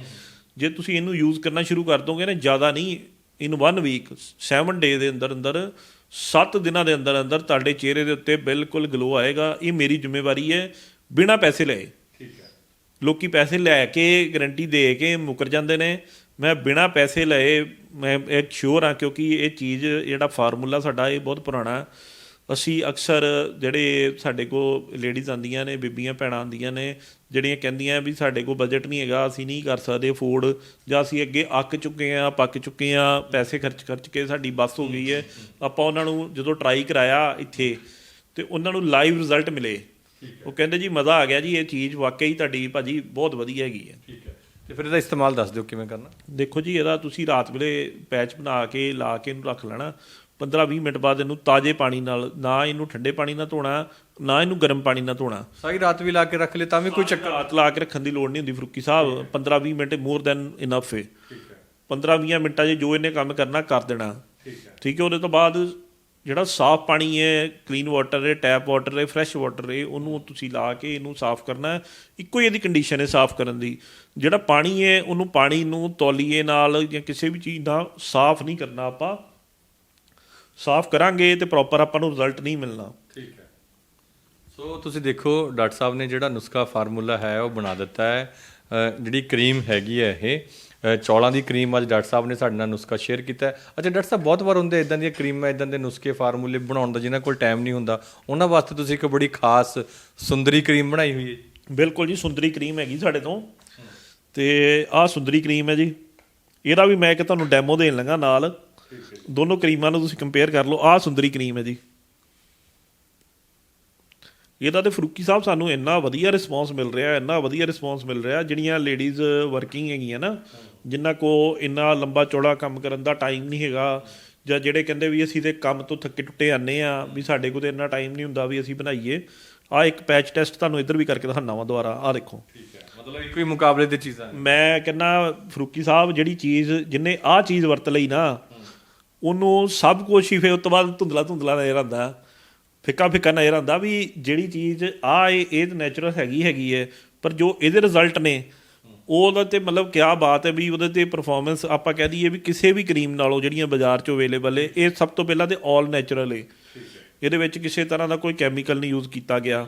ਜੇ ਤੁਸੀਂ ਇਹਨੂੰ ਯੂਜ਼ ਕਰਨਾ ਸ਼ੁਰੂ ਕਰ ਦੋਗੇ ਨਾ ਜ਼ਿਆਦਾ ਨਹੀਂ ਇਨ 1 ਵੀਕ 7 ਡੇ ਦੇ ਅੰਦਰ ਅੰਦਰ 7 ਦਿਨਾਂ ਦੇ ਅੰਦਰ ਅੰਦਰ ਤੁਹਾਡੇ ਚਿਹਰੇ ਦੇ ਉੱਤੇ ਬਿਲਕੁਲ ਗਲੋ ਆਏਗਾ। ਇਹ ਮੇਰੀ ਜ਼ਿੰਮੇਵਾਰੀ ਹੈ ਬਿਨਾਂ ਪੈਸੇ ਲਏ। ਠੀਕ ਹੈ। ਲੋਕੀ ਪੈਸੇ ਲੈ ਕੇ ਗਾਰੰਟੀ ਦੇ ਕੇ ਮੁਕਰ ਜਾਂਦੇ ਨੇ। ਮੈਂ ਬਿਨਾਂ ਪੈਸੇ ਲਏ ਮੈਂ ਇੱਕ ਸ਼ੋਰ ਹਾਂ ਕਿਉਂਕਿ ਇਹ ਚੀਜ਼ ਜਿਹੜਾ ਫਾਰਮੂਲਾ ਸਾਡਾ ਇਹ ਬਹੁਤ ਪੁਰਾਣਾ। ਅਸੀਂ ਅਕਸਰ ਜਿਹੜੇ ਸਾਡੇ ਕੋਲ ਲੇਡੀਜ਼ ਆਂਦੀਆਂ ਨੇ ਬੀਬੀਆਂ ਭੈਣਾਂ ਆਂਦੀਆਂ ਨੇ ਜਿਹੜੀਆਂ ਕਹਿੰਦੀਆਂ ਵੀ ਸਾਡੇ ਕੋਲ ਬਜਟ ਨਹੀਂ ਹੈਗਾ ਅਸੀਂ ਨਹੀਂ ਕਰ ਸਕਦੇ ਅਫੋਰਡ ਜਾਂ ਅਸੀਂ ਅੱਗੇ ਅੱਕ ਚੁੱਕੇ ਆ ਪੱਕ ਚੁੱਕੇ ਆ ਪੈਸੇ ਖਰਚ ਖਰਚ ਕੇ ਸਾਡੀ ਬੱਸ ਹੋ ਗਈ ਹੈ। ਆਪਾਂ ਉਹਨਾਂ ਨੂੰ ਜਦੋਂ ਟਰਾਈ ਕਰਾਇਆ ਇੱਥੇ ਤੇ ਉਹਨਾਂ ਨੂੰ ਲਾਈਵ ਰਿਜ਼ਲਟ ਮਿਲੇ। ਉਹ ਕਹਿੰਦੇ ਜੀ ਮਜ਼ਾ ਆ ਗਿਆ ਜੀ ਇਹ ਚੀਜ਼ ਵਾਕਈ ਤੁਹਾਡੀ ਭਾਜੀ ਬਹੁਤ ਵਧੀਆ ਹੈਗੀ ਹੈ। ਠੀਕ ਹੈ। ਤੇ ਫਿਰ ਇਹਦਾ ਇਸਤੇਮਾਲ ਦੱਸ ਦਿਓ ਕਿਵੇਂ ਕਰਨਾ। ਦੇਖੋ ਜੀ ਇਹਦਾ ਤੁਸੀਂ ਰਾਤ ਵੇਲੇ ਪੈਚ ਬਣਾ ਕੇ ਲਾ ਕੇ ਇਹਨੂੰ ਰੱਖ ਲੈਣਾ। 15-20 ਮਿੰਟ ਬਾਅਦ ਇਹਨੂੰ ਤਾਜ਼ੇ ਪਾਣੀ ਨਾਲ ਨਾ ਇਹਨੂੰ ਠੰਡੇ ਪਾਣੀ ਨਾਲ ਧੋਣਾ ਨਾ ਇਹਨੂੰ ਗਰਮ ਪਾਣੀ ਨਾਲ ਧੋਣਾ। ਸਾਰੀ ਰਾਤ ਵੀ ਲਾ ਕੇ ਰੱਖ ਲੈ ਤਾਂ ਵੀ ਕੋਈ ਚੱਕਰ ਰਾਤ ਲਾ ਕੇ ਰੱਖਣ ਦੀ ਲੋੜ ਨਹੀਂ ਹੁੰਦੀ Farooqui Sahib. 15-20 minute more than enough ਹੈ ਠੀਕ ਹੈ। 15-20 ਮਿੰਟਾਂ 'ਚ ਜੋ ਇਹਨੇ ਕੰਮ ਕਰਨਾ ਕਰ ਦੇਣਾ। ਠੀਕ ਹੈ। ਠੀਕ ਹੈ ਉਹਦੇ ਤੋਂ ਬਾਅਦ ਜਿਹੜਾ ਸਾਫ਼ ਪਾਣੀ ਹੈ ਕਲੀਨ ਵਾਟਰ ਹੈ ਟੈਪ ਵਾਟਰ ਹੈ ਫਰੈਸ਼ ਵਾਟਰ ਹੈ, ਉਹਨੂੰ ਤੁਸੀਂ ਲਾ ਕੇ ਇਹਨੂੰ ਸਾਫ਼ ਕਰਨਾ ਇੱਕੋ ਹੀ ਇਹਦੀ ਕੰਡੀਸ਼ਨ ਹੈ ਸਾਫ਼ ਕਰਨ ਦੀ। ਜਿਹੜਾ ਪਾਣੀ ਹੈ, ਉਹਨੂੰ ਪਾਣੀ ਨੂੰ ਤੌਲੀਏ ਨਾਲ ਜਾਂ ਕਿਸੇ ਵੀ ਚੀਜ਼ ਨਾਲ ਸਾਫ਼ ਨਹੀਂ ਕਰਨਾ ਆਪਾਂ। ਸਾਫ਼ ਕਰਾਂਗੇ ਤੇ ਪ੍ਰੋਪਰ ਆਪਾਂ ਨੂੰ ਰਿਜ਼ਲਟ ਨਹੀਂ ਮਿਲਣਾ। ਠੀਕ ਹੈ। ਸੋ ਤੁਸੀਂ ਦੇਖੋ, ਡਾਕਟਰ ਸਾਹਿਬ ਨੇ ਜਿਹੜਾ ਨੁਸਖਾ ਫਾਰਮੂਲਾ ਹੈ, ਉਹ ਬਣਾ ਦਿੱਤਾ ਹੈ। ਜਿਹੜੀ ਕਰੀਮ ਹੈਗੀ ਹੈ ਇਹ ਚੌਲਾਂ ਦੀ ਕਰੀਮ ਅੱਜ ਡਾਕਟਰ ਸਾਹਿਬ ਨੇ ਸਾਡੇ ਨਾਲ ਨੁਸਖਾ ਸ਼ੇਅਰ ਕੀਤਾ ਅੱਛਾ, ਡਾਕਟਰ ਸਾਹਿਬ, ਬਹੁਤ ਵਾਰ ਹੁੰਦੇ ਇਦਾਂ ਦੀਆਂ ਕਰੀਮਾਂ ਇਦਾਂ ਦੇ ਨੁਸਖੇ, ਫਾਰਮੂਲੇ ਬਣਾਉਣ ਦਾ ਜਿਨ੍ਹਾਂ ਕੋਲ ਟਾਈਮ ਨਹੀਂ ਹੁੰਦਾ। ਉਹਨਾਂ ਵਾਸਤੇ ਤੁਸੀਂ ਇੱਕ ਬੜੀ ਖਾਸ ਸੁੰਦਰੀ ਕਰੀਮ ਬਣਾਈ ਹੋਈ ਹੈ। ਬਿਲਕੁਲ ਜੀ, ਸੁੰਦਰੀ ਕਰੀਮ ਹੈਗੀ ਸਾਡੇ ਤੋਂ। ਤੇ ਆਹ ਸੁੰਦਰੀ ਕਰੀਮ ਹੈ ਜੀ। ਇਹਦਾ ਵੀ ਮੈਂ ਇੱਕ ਤੁਹਾਨੂੰ ਡੈਮੋ ਦੇਣ ਲੱਗਾ ਨਾਲ। ਦੋਨੋਂ ਕਰੀਮਾਂ ਨੂੰ ਤੁਸੀਂ ਕੰਪੇਅਰ ਕਰ ਲਓ। ਆਹ ਸੁੰਦਰੀ ਕਰੀਮ ਹੈ ਜੀ। ਇਹਦਾ ਤੇ ਫਰੂਕੀ ਸਾਹਿਬ ਸਾਨੂੰ ਇੰਨਾ ਵਧੀਆ ਰਿਸਪੌਂਸ ਮਿਲ ਰਿਹਾ, ਇੰਨਾ ਵਧੀਆ ਰਿਸਪੌਂਸ ਮਿਲ ਰਿਹਾ। ਜਿਹੜੀਆਂ ਲੇਡੀਜ਼ ਵਰਕਿੰਗ ਹੈਗੀਆਂ ਨਾ ਜਿਨ੍ਹਾਂ ਕੋ ਇੰਨਾ ਲੰਬਾ ਚੌੜਾ ਕੰਮ ਕਰਨ ਦਾ ਟਾਈਮ ਨਹੀਂ ਹੈਗਾ ਜਾਂ ਜਿਹੜੇ ਕਹਿੰਦੇ ਵੀ ਅਸੀਂ ਤੇ ਕੰਮ ਤੋਂ ਥੱਕੇ ਟੁੱਟੇ ਆਨੇ ਆ ਵੀ ਸਾਡੇ ਕੋਲ ਤੇ ਇੰਨਾ ਟਾਈਮ ਨਹੀਂ ਹੁੰਦਾ ਵੀ ਅਸੀਂ ਬਣਾਈਏ ਆ ਇੱਕ ਪੈਚ ਟੈਸਟ ਤੁਹਾਨੂੰ ਇੱਧਰ ਵੀ ਕਰਕੇ ਦਿਖਾਣਾ ਵਾ ਦੁਬਾਰਾ ਆ ਦੇਖੋ। ਠੀਕ ਹੈ ਮਤਲਬ ਇੱਕੋ ਹੀ ਮੁਕਾਬਲੇ ਦੀ ਚੀਜ਼ਾਂ ਨੇ। ਮੈਂ ਕਹਿੰਦਾ ਫਰੂਕੀ ਸਾਹਿਬ ਜਿਹੜੀ ਚੀਜ਼ ਜਿੰਨੇ ਆਹ ਚੀਜ਼ ਵਰਤ ਲਈ ਨਾ ਉਹਨੂੰ ਸਭ ਕੁਝ ਹੀ ਫਿਰ ਉਸ ਤੋਂ ਬਾਅਦ ਧੁੰਦਲਾ ਧੁੰਦਲਾ ਨਜ਼ਰ ਆਉਂਦਾ ਫਿੱਕਾ ਫਿੱਕਾ ਨਜ਼ਰ ਆਉਂਦਾ ਵੀ ਜਿਹੜੀ ਚੀਜ਼ ਆ ਇਹ ਇਹ ਨੈਚੁਰਲ ਹੈਗੀ ਹੈਗੀ ਹੈ ਪਰ ਜੋ ਇਹਦੇ ਰਿਜ਼ਲਟ ਨੇ ਉਹਦਾ ਤੇ ਮਤਲਬ ਕਿਆ ਬਾਤ ਹੈ ਵੀ ਉਹਦੇ ਤੇ ਪਰਫਾਰਮੈਂਸ ਆਪਾਂ ਕਹਿ ਦਈਏ ਵੀ ਕਿਸੇ ਵੀ ਕਰੀਮ ਨਾਲੋਂ ਜਿਹੜੀਆਂ ਬਾਜ਼ਾਰ 'ਚ ਅਵੇਲੇਬਲ ਹੈ ਇਹ ਸਭ ਤੋਂ ਪਹਿਲਾਂ ਤੇ 올 ਨੈਚੁਰਲ ਹੈ ਇਹਦੇ ਵਿੱਚ ਕਿਸੇ ਤਰ੍ਹਾਂ ਦਾ ਕੋਈ ਕੈਮੀਕਲ ਨਹੀਂ ਯੂਜ਼ ਕੀਤਾ ਗਿਆ।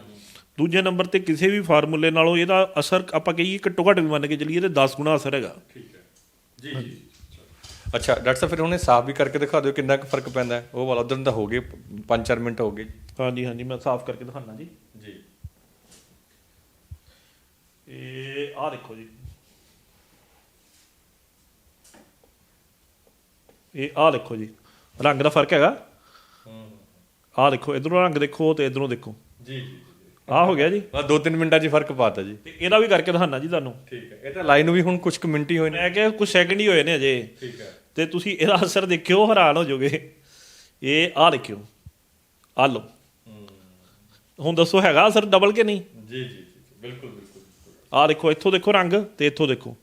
ਦੂਜੇ ਨੰਬਰ ਤੇ ਕਿਸੇ ਵੀ ਫਾਰਮੂਲੇ ਨਾਲੋਂ ਇਹਦਾ ਅਸਰ ਆਪਾਂ ਕਹੀਏ ਘੱਟੋ ਘੱਟ ਵੀ ਮੰਨ ਕੇ ਚੱਲੀਏ ਤੇ 10 ਗੁਣਾ ਅਸਰ ਹੈਗਾ। ਠੀਕ ਹੈ। ਜੀ ਜੀ। ਅੱਛਾ ਡਾਕਟਰ ਸਾਹਿਬ ਫਿਰ ਉਹਨੇ ਸਾਫ਼ ਵੀ ਕਰਕੇ ਦਿਖਾ ਦਿਓ ਕਿੰਨਾ ਕੁ ਫ਼ਰਕ ਪੈਂਦਾ ਉਹ ਵਾਲਾ ਉਧਰ ਤਾਂ ਹੋ ਗਏ 5-4 ਮਿੰਟ ਹੋ ਗਏ। ਹਾਂਜੀ ਹਾਂਜੀ ਮੈਂ ਸਾਫ਼ ਕਰਕੇ ਦਿਖਾਣਾ ਜੀ। ਜੀ। ਇਹ ਆਹ ਦੇਖੋ ਜੀ। ਇਹ ਆਹ ਦੇਖੋ ਜੀ ਰੰਗ ਦਾ ਫ਼ਰਕ ਹੈਗਾ। ਆਹ ਦੇਖੋ ਇਧਰੋਂ ਰੰਗ ਦੇਖੋ ਤੇ ਇਧਰੋਂ ਦੇਖੋ। ਜੀ ਜੀ ਆਹ ਹੋ ਗਿਆ ਜੀ। ਬਸ 2-3 ਮਿੰਟਾਂ 'ਚ ਹੀ ਫ਼ਰਕ ਪਾਤਾ ਜੀ। ਤੇ ਇਹਦਾ ਵੀ ਕਰਕੇ ਦਿਖਾਣਾ ਜੀ ਤੁਹਾਨੂੰ। ਠੀਕ ਹੈ ਇਹ ਤਾਂ ਲਾਈਨ ਨੂੰ ਵੀ ਹੁਣ ਕੁਝ ਕੁ ਮਿੰਟ ਹੀ ਹੋਏ ਨੇ। ਮੈਂ ਕਿਹਾ ਕੁਝ ਸੈਕਿੰਡ ਹੀ ਹੋਏ ਨੇ ਅਜੇ। ਠੀਕ ਹੈ। ਤੇ ਤੁਸੀਂ ਇਹਦਾ ਅਸਰ ਦੇਖਿਓ ਹੈਰਾਨ ਹੋ ਜਾਓਗੇ। ਇਹ ਆ ਦੇਖਿਓ ਆ ਲਓ। ਹੁਣ ਦੱਸੋ ਹੈਗਾ ਅਸਰ ਡਬਲ ਕਿ ਨਹੀਂ? ਜੀ ਜੀ ਜੀ ਬਿਲਕੁਲ ਬਿਲਕੁਲ ਆ ਦੇਖੋ ਇੱਥੋਂ ਦੇਖੋ ਰੰਗ ਤੇ ਇੱਥੋਂ ਦੇਖੋ।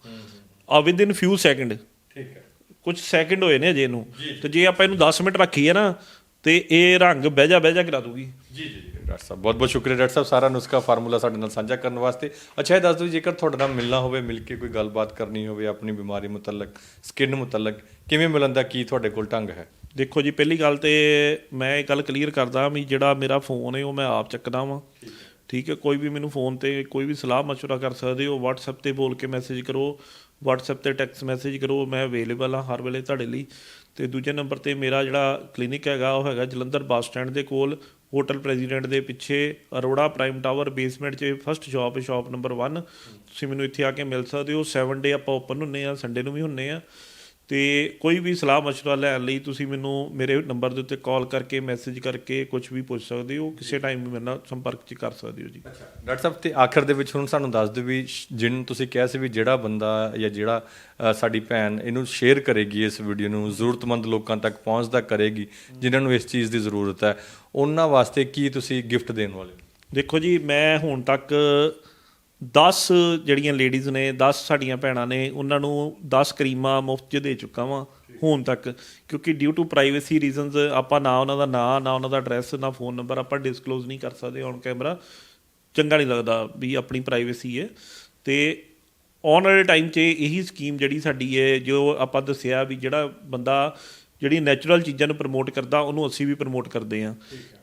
ਆ ਵਿਦ ਇਨ ਫਿਊ ਸੈਕਿੰਡ ਠੀਕ ਹੈ। ਕੁਝ ਸੈਕਿੰਡ ਹੋਏ ਨੇ ਅਜੇ ਇਹਨੂੰ ਤੇ ਜੇ ਆਪਾਂ ਇਹਨੂੰ 10 ਮਿੰਟ ਰੱਖੀਏ ਨਾ ਤੇ ਇਹ ਰੰਗ ਬਹਿਜਾ ਬਹਿਜਾ ਕਰਾ ਦੂਗੀ ਜੀ ਜੀ ਡਾਕਟਰ ਸਾਹਿਬ ਬਹੁਤ ਬਹੁਤ ਸ਼ੁਕਰੀਆ ਡਾਕਟਰ ਸਾਹਿਬ ਸਾਰਾ ਨੁਸਖਾ ਫਾਰਮੂਲਾ ਸਾਡੇ ਨਾਲ ਸਾਂਝਾ ਕਰਨ ਵਾਸਤੇ ਅੱਛਾ ਇਹ ਦੱਸ ਦਿਓ ਜੇਕਰ ਤੁਹਾਡੇ ਨਾਲ ਮਿਲਣਾ ਹੋਵੇ ਮਿਲ ਕੇ ਕੋਈ ਗੱਲਬਾਤ ਕਰਨੀ ਹੋਵੇ ਆਪਣੀ ਬਿਮਾਰੀ ਮੁਤਲਕ ਸਕਿਨ ਮੁਤਲਕ ਕਿਵੇਂ ਮਿਲਣ ਦਾ ਕੀ ਤੁਹਾਡੇ ਕੋਲ ਢੰਗ ਹੈ ਦੇਖੋ ਜੀ ਪਹਿਲੀ ਗੱਲ ਤੇ ਮੈਂ ਇਹ ਗੱਲ ਕਲੀਅਰ ਕਰਦਾ ਵੀ ਜਿਹੜਾ ਮੇਰਾ ਫੋਨ ਹੈ ਉਹ ਮੈਂ ਆਪ ਚੱਕਦਾ ਵਾਂ ਠੀਕ ਹੈ ਕੋਈ ਵੀ ਮੈਨੂੰ ਫੋਨ ਤੇ ਕੋਈ ਵੀ ਸਲਾਹ مشورہ ਕਰ ਸਕਦੇ ਹੋ WhatsApp ਤੇ ਬੋਲ ਕੇ ਮੈਸੇਜ ਕਰੋ WhatsApp ਤੇ ਟੈਕਸਟ ਮੈਸੇਜ ਕਰੋ, ਮੈਂ ਅਵੇਲੇਬਲ ਹਾਂ ਹਰ ਵੇਲੇ ਤੁਹਾਡੇ ਲਈ। ਤੇ ਦੂਜੇ ਨੰਬਰ ਤੇ ਮੇਰਾ ਜਿਹੜਾ ਕਲੀਨਿਕ ਹੈਗਾ, ਉਹ ਹੈਗਾ ਜਲੰਧਰ ਬੱਸ ਸਟੈਂਡ ਦੇ ਕੋਲ ਹੋਟਲ ਪ੍ਰੈਜ਼ੀਡੈਂਟ ਦੇ ਪਿੱਛੇ, ਅਰੋੜਾ ਪ੍ਰਾਈਮ ਟਾਵਰ ਬੇਸਮੈਂਟ 'ਚ ਫਸਟ ਸ਼ਾਪ ਹੈ ਸ਼ਾਪ ਨੰਬਰ 1 ਤੁਸੀਂ ਮੈਨੂੰ ਇੱਥੇ ਆ ਕੇ ਮਿਲ ਸਕਦੇ ਹੋ। 7 ਡੇ ਆਪਾਂ ਓਪਨ ਹੁੰਨੇ ਆ ਸੰਡੇ ਨੂੰ ਵੀ ਹੁੰਨੇ ਆ। ਤੇ ਕੋਈ ਵੀ ਸਲਾਹ مشورہ ਲੈਣ ਲਈ ਤੁਸੀਂ ਮੈਨੂੰ ਮੇਰੇ ਨੰਬਰ ਦੇ ਉੱਤੇ ਕਾਲ ਕਰਕੇ ਮੈਸੇਜ ਕਰਕੇ ਕੁਝ ਵੀ ਪੁੱਛ ਸਕਦੇ ਹੋ ਕਿਸੇ ਟਾਈਮ ਵੀ ਮੇਰੇ ਨਾਲ ਸੰਪਰਕ 'ਚ ਕਰ ਸਕਦੇ ਹੋ ਜੀ ਡਾਕਟਰ ਸਾਹਿਬ ਤੇ ਆਖਰ ਦੇ ਵਿੱਚ ਹੁਣ ਸਾਨੂੰ ਦੱਸ ਦਿਓ ਵੀ ਸ਼- ਜਿਹਨੂੰ ਤੁਸੀਂ ਕਿਹਾ ਸੀ ਵੀ ਜਿਹੜਾ ਬੰਦਾ ਜਾਂ ਜਿਹੜਾ ਅ, ਸਾਡੀ ਭੈਣ ਇਹਨੂੰ ਸ਼ੇਅਰ ਕਰੇਗੀ ਇਸ ਵੀਡੀਓ ਨੂੰ ਜ਼ਰੂਰਤਮੰਦ ਲੋਕਾਂ ਤੱਕ ਪਹੁੰਚਦਾ ਕਰੇਗੀ ਜਿਨ੍ਹਾਂ ਨੂੰ ਇਸ ਚੀਜ਼ ਦੀ ਜ਼ਰੂਰਤ ਹੈ ਉਹਨਾਂ ਵਾਸਤੇ ਕੀ ਤੁਸੀਂ ਗਿਫਟ ਦੇਣ ਵਾਲੇ ਹੋ? ਦੇਖੋ ਜੀ ਮੈਂ ਹੁਣ ਤੱਕ 10 ਜਿਹੜੀਆਂ ਲੇਡੀਜ਼ ਨੇ 10 ਸਾਡੀਆਂ ਭੈਣਾਂ ਨੇ, ਉਹਨਾਂ ਨੂੰ 10 ਕਰੀਮਾਂ ਮੁਫਤ 'ਚ ਦੇ ਚੁੱਕਾ ਵਾਂ ਹੁਣ ਤੱਕ। ਕਿਉਂਕਿ ਡਿਊ ਟੂ ਪ੍ਰਾਈਵੇਸੀ ਰੀਜ਼ਨਸ ਆਪਾਂ ਨਾ ਉਹਨਾਂ ਦਾ ਨਾਂ, ਨਾ ਉਹਨਾਂ ਦਾ ਐਡਰੈਸ ਨਾ ਫੋਨ ਨੰਬਰ ਆਪਾਂ ਡਿਸਕਲੋਜ਼ ਨਹੀਂ ਕਰ ਸਕਦੇ ਔਨ ਕੈਮਰਾ ਚੰਗਾ ਨਹੀਂ ਲੱਗਦਾ ਵੀ ਆਪਣੀ ਪ੍ਰਾਈਵੇਸੀ ਹੈ। ਤੇ ਆਉਣ ਵਾਲੇ ਟਾਈਮ 'ਚ ਇਹੀ ਸਕੀਮ ਜਿਹੜੀ ਸਾਡੀ ਹੈ, ਜੋ ਆਪਾਂ ਦੱਸਿਆ ਵੀ ਜਿਹੜਾ ਬੰਦਾ ਜਿਹੜੀ ਨੈਚੁਰਲ ਚੀਜ਼ਾਂ ਨੂੰ ਪ੍ਰਮੋਟ ਕਰਦਾ, ਉਹਨੂੰ ਅਸੀਂ ਵੀ ਪ੍ਰਮੋਟ ਕਰਦੇ ਹਾਂ।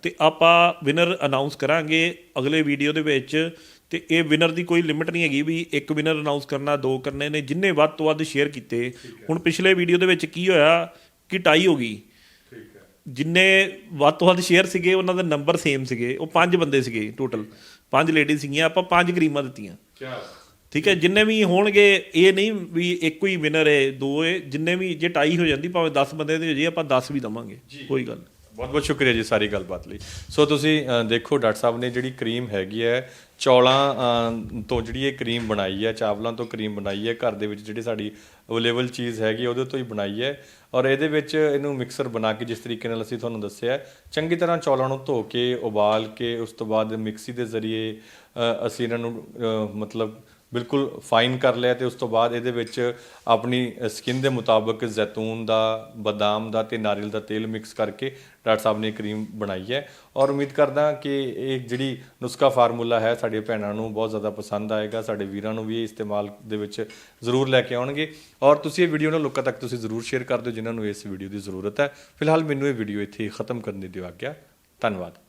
ਤੇ ਆਪਾਂ ਵਿਨਰ ਅਨਾਉਂਸ ਕਰਾਂਗੇ ਅਗਲੇ ਵੀਡੀਓ ਦੇ ਵਿੱਚ ਤੇ ਇਹ ਵਿਨਰ ਦੀ ਕੋਈ ਲਿਮਿਟ ਨਹੀਂ ਹੈਗੀ ਵੀ ਇੱਕ ਵਿਨਰ ਅਨਾਉਂਸ ਕਰਨਾ ਦੋ ਕਰਨੇ ਨੇ ਜਿੰਨੇ ਵੱਧ ਤੋਂ ਵੱਧ ਸ਼ੇਅਰ ਕੀਤੇ। ਹੁਣ ਪਿਛਲੇ ਵੀਡੀਓ ਦੇ ਵਿੱਚ ਕੀ ਹੋਇਆ ਕਿ ਟਾਈ ਹੋ ਗਈ। ਜਿੰਨੇ ਵੱਧ ਤੋਂ ਵੱਧ ਸ਼ੇਅਰ ਸੀਗੇ ਉਹਨਾਂ ਦੇ ਨੰਬਰ ਸੇਮ ਸੀਗੇ। ਉਹ ਪੰਜ ਬੰਦੇ ਸੀਗੇ ਟੋਟਲ ਪੰਜ ਲੇਡੀ ਸੀਗੀਆਂ ਆਪਾਂ ਪੰਜ ਕਰੀਮਾਂ ਦਿੱਤੀਆਂ। ਠੀਕ ਹੈ ਜਿੰਨੇ ਵੀ ਹੋਣਗੇ ਇਹ ਨਹੀਂ ਵੀ ਇੱਕੋ ਹੀ ਵਿਨਰ ਹੈ ਦੋ ਹੈ ਜਿੰਨੇ ਵੀ ਜੇ ਟਾਈ ਹੋ ਜਾਂਦੀ ਭਾਵੇਂ 10 ਬੰਦੇ ਦੇ ਹੋ ਜੇ ਆਪਾਂ 10 ਵੀ ਦਵਾਂਗੇ। ਕੋਈ ਗੱਲ। ਬਹੁਤ ਬਹੁਤ ਸ਼ੁਕਰੀਆ ਜੀ ਸਾਰੀ ਗੱਲਬਾਤ ਲਈ। ਸੋ ਤੁਸੀਂ ਦੇਖੋ ਡਾਕਟਰ ਸਾਹਿਬ ਨੇ ਜਿਹੜੀ ਕਰੀਮ ਹੈਗੀ ਹੈ ਚੌਲਾਂ ਤੋਂ ਜਿਹੜੀ ਇਹ ਕਰੀਮ ਬਣਾਈ ਹੈ, ਚਾਵਲਾਂ ਤੋਂ ਕਰੀਮ ਬਣਾਈ ਹੈ, ਘਰ ਦੇ ਵਿੱਚ ਜਿਹੜੀ ਸਾਡੀ ਅਵੇਲੇਬਲ ਚੀਜ਼ ਹੈਗੀ, ਉਹਦੇ ਤੋਂ ਹੀ ਬਣਾਈ ਹੈ। ਔਰ ਇਹਦੇ ਵਿੱਚ ਇਹਨੂੰ ਮਿਕਸਰ ਬਣਾ ਕੇ ਜਿਸ ਤਰੀਕੇ ਨਾਲ ਅਸੀਂ ਤੁਹਾਨੂੰ ਦੱਸਿਆ, ਚੰਗੀ ਤਰ੍ਹਾਂ ਚੌਲਾਂ ਨੂੰ ਧੋ ਕੇ, ਉਬਾਲ ਕੇ, ਉਸ ਤੋਂ ਬਾਅਦ ਮਿਕਸੀ ਦੇ ਜ਼ਰੀਏ ਅਸੀਂ ਇਹਨਾਂ ਨੂੰ ਮਤਲਬ ਬਿਲਕੁਲ ਫਾਈਨ ਕਰ ਲਿਆ ਤੇ ਉਸ ਤੋਂ ਬਾਅਦ ਇਹਦੇ ਵਿੱਚ ਆਪਣੀ ਸਕਿਨ ਦੇ ਮੁਤਾਬਕ ਜ਼ੈਤੂਨ ਦਾ, ਬਦਾਮ ਦਾ ਤੇ ਨਾਰੀਅਲ ਦਾ ਤੇਲ ਮਿਕਸ ਕਰਕੇ ਡਾਕਟਰ ਸਾਹਿਬ ਨੇ ਕਰੀਮ ਬਣਾਈ ਹੈ। ਔਰ ਉਮੀਦ ਕਰਦਾ ਕਿ ਇਹ ਜਿਹੜੀ ਨੁਸਖਾ ਫਾਰਮੂਲਾ ਹੈ ਸਾਡੇ ਭੈਣਾਂ ਨੂੰ ਬਹੁਤ ਜ਼ਿਆਦਾ ਪਸੰਦ ਆਏਗਾ, ਸਾਡੇ ਵੀਰਾਂ ਨੂੰ ਵੀ ਇਹ ਇਸਤੇਮਾਲ ਦੇ ਵਿੱਚ ਜ਼ਰੂਰ ਲੈ ਕੇ ਆਉਣਗੇ। ਔਰ ਤੁਸੀਂ ਇਹ ਵੀਡੀਓ ਨੂੰ ਲੋਕਾਂ ਤੱਕ ਤੁਸੀਂ ਜ਼ਰੂਰ ਸ਼ੇਅਰ ਕਰ ਦਿਓ, ਜਿਨ੍ਹਾਂ ਨੂੰ ਇਸ ਵੀਡੀਓ ਦੀ ਜ਼ਰੂਰਤ ਹੈ। ਫਿਲਹਾਲ ਮੈਨੂੰ ਇਹ ਵੀਡੀਓ ਇੱਥੇ ਹੀ ਖਤਮ ਕਰਨ ਦੀ ਦਿਓ ਆਗਿਆ। ਧੰਨਵਾਦ।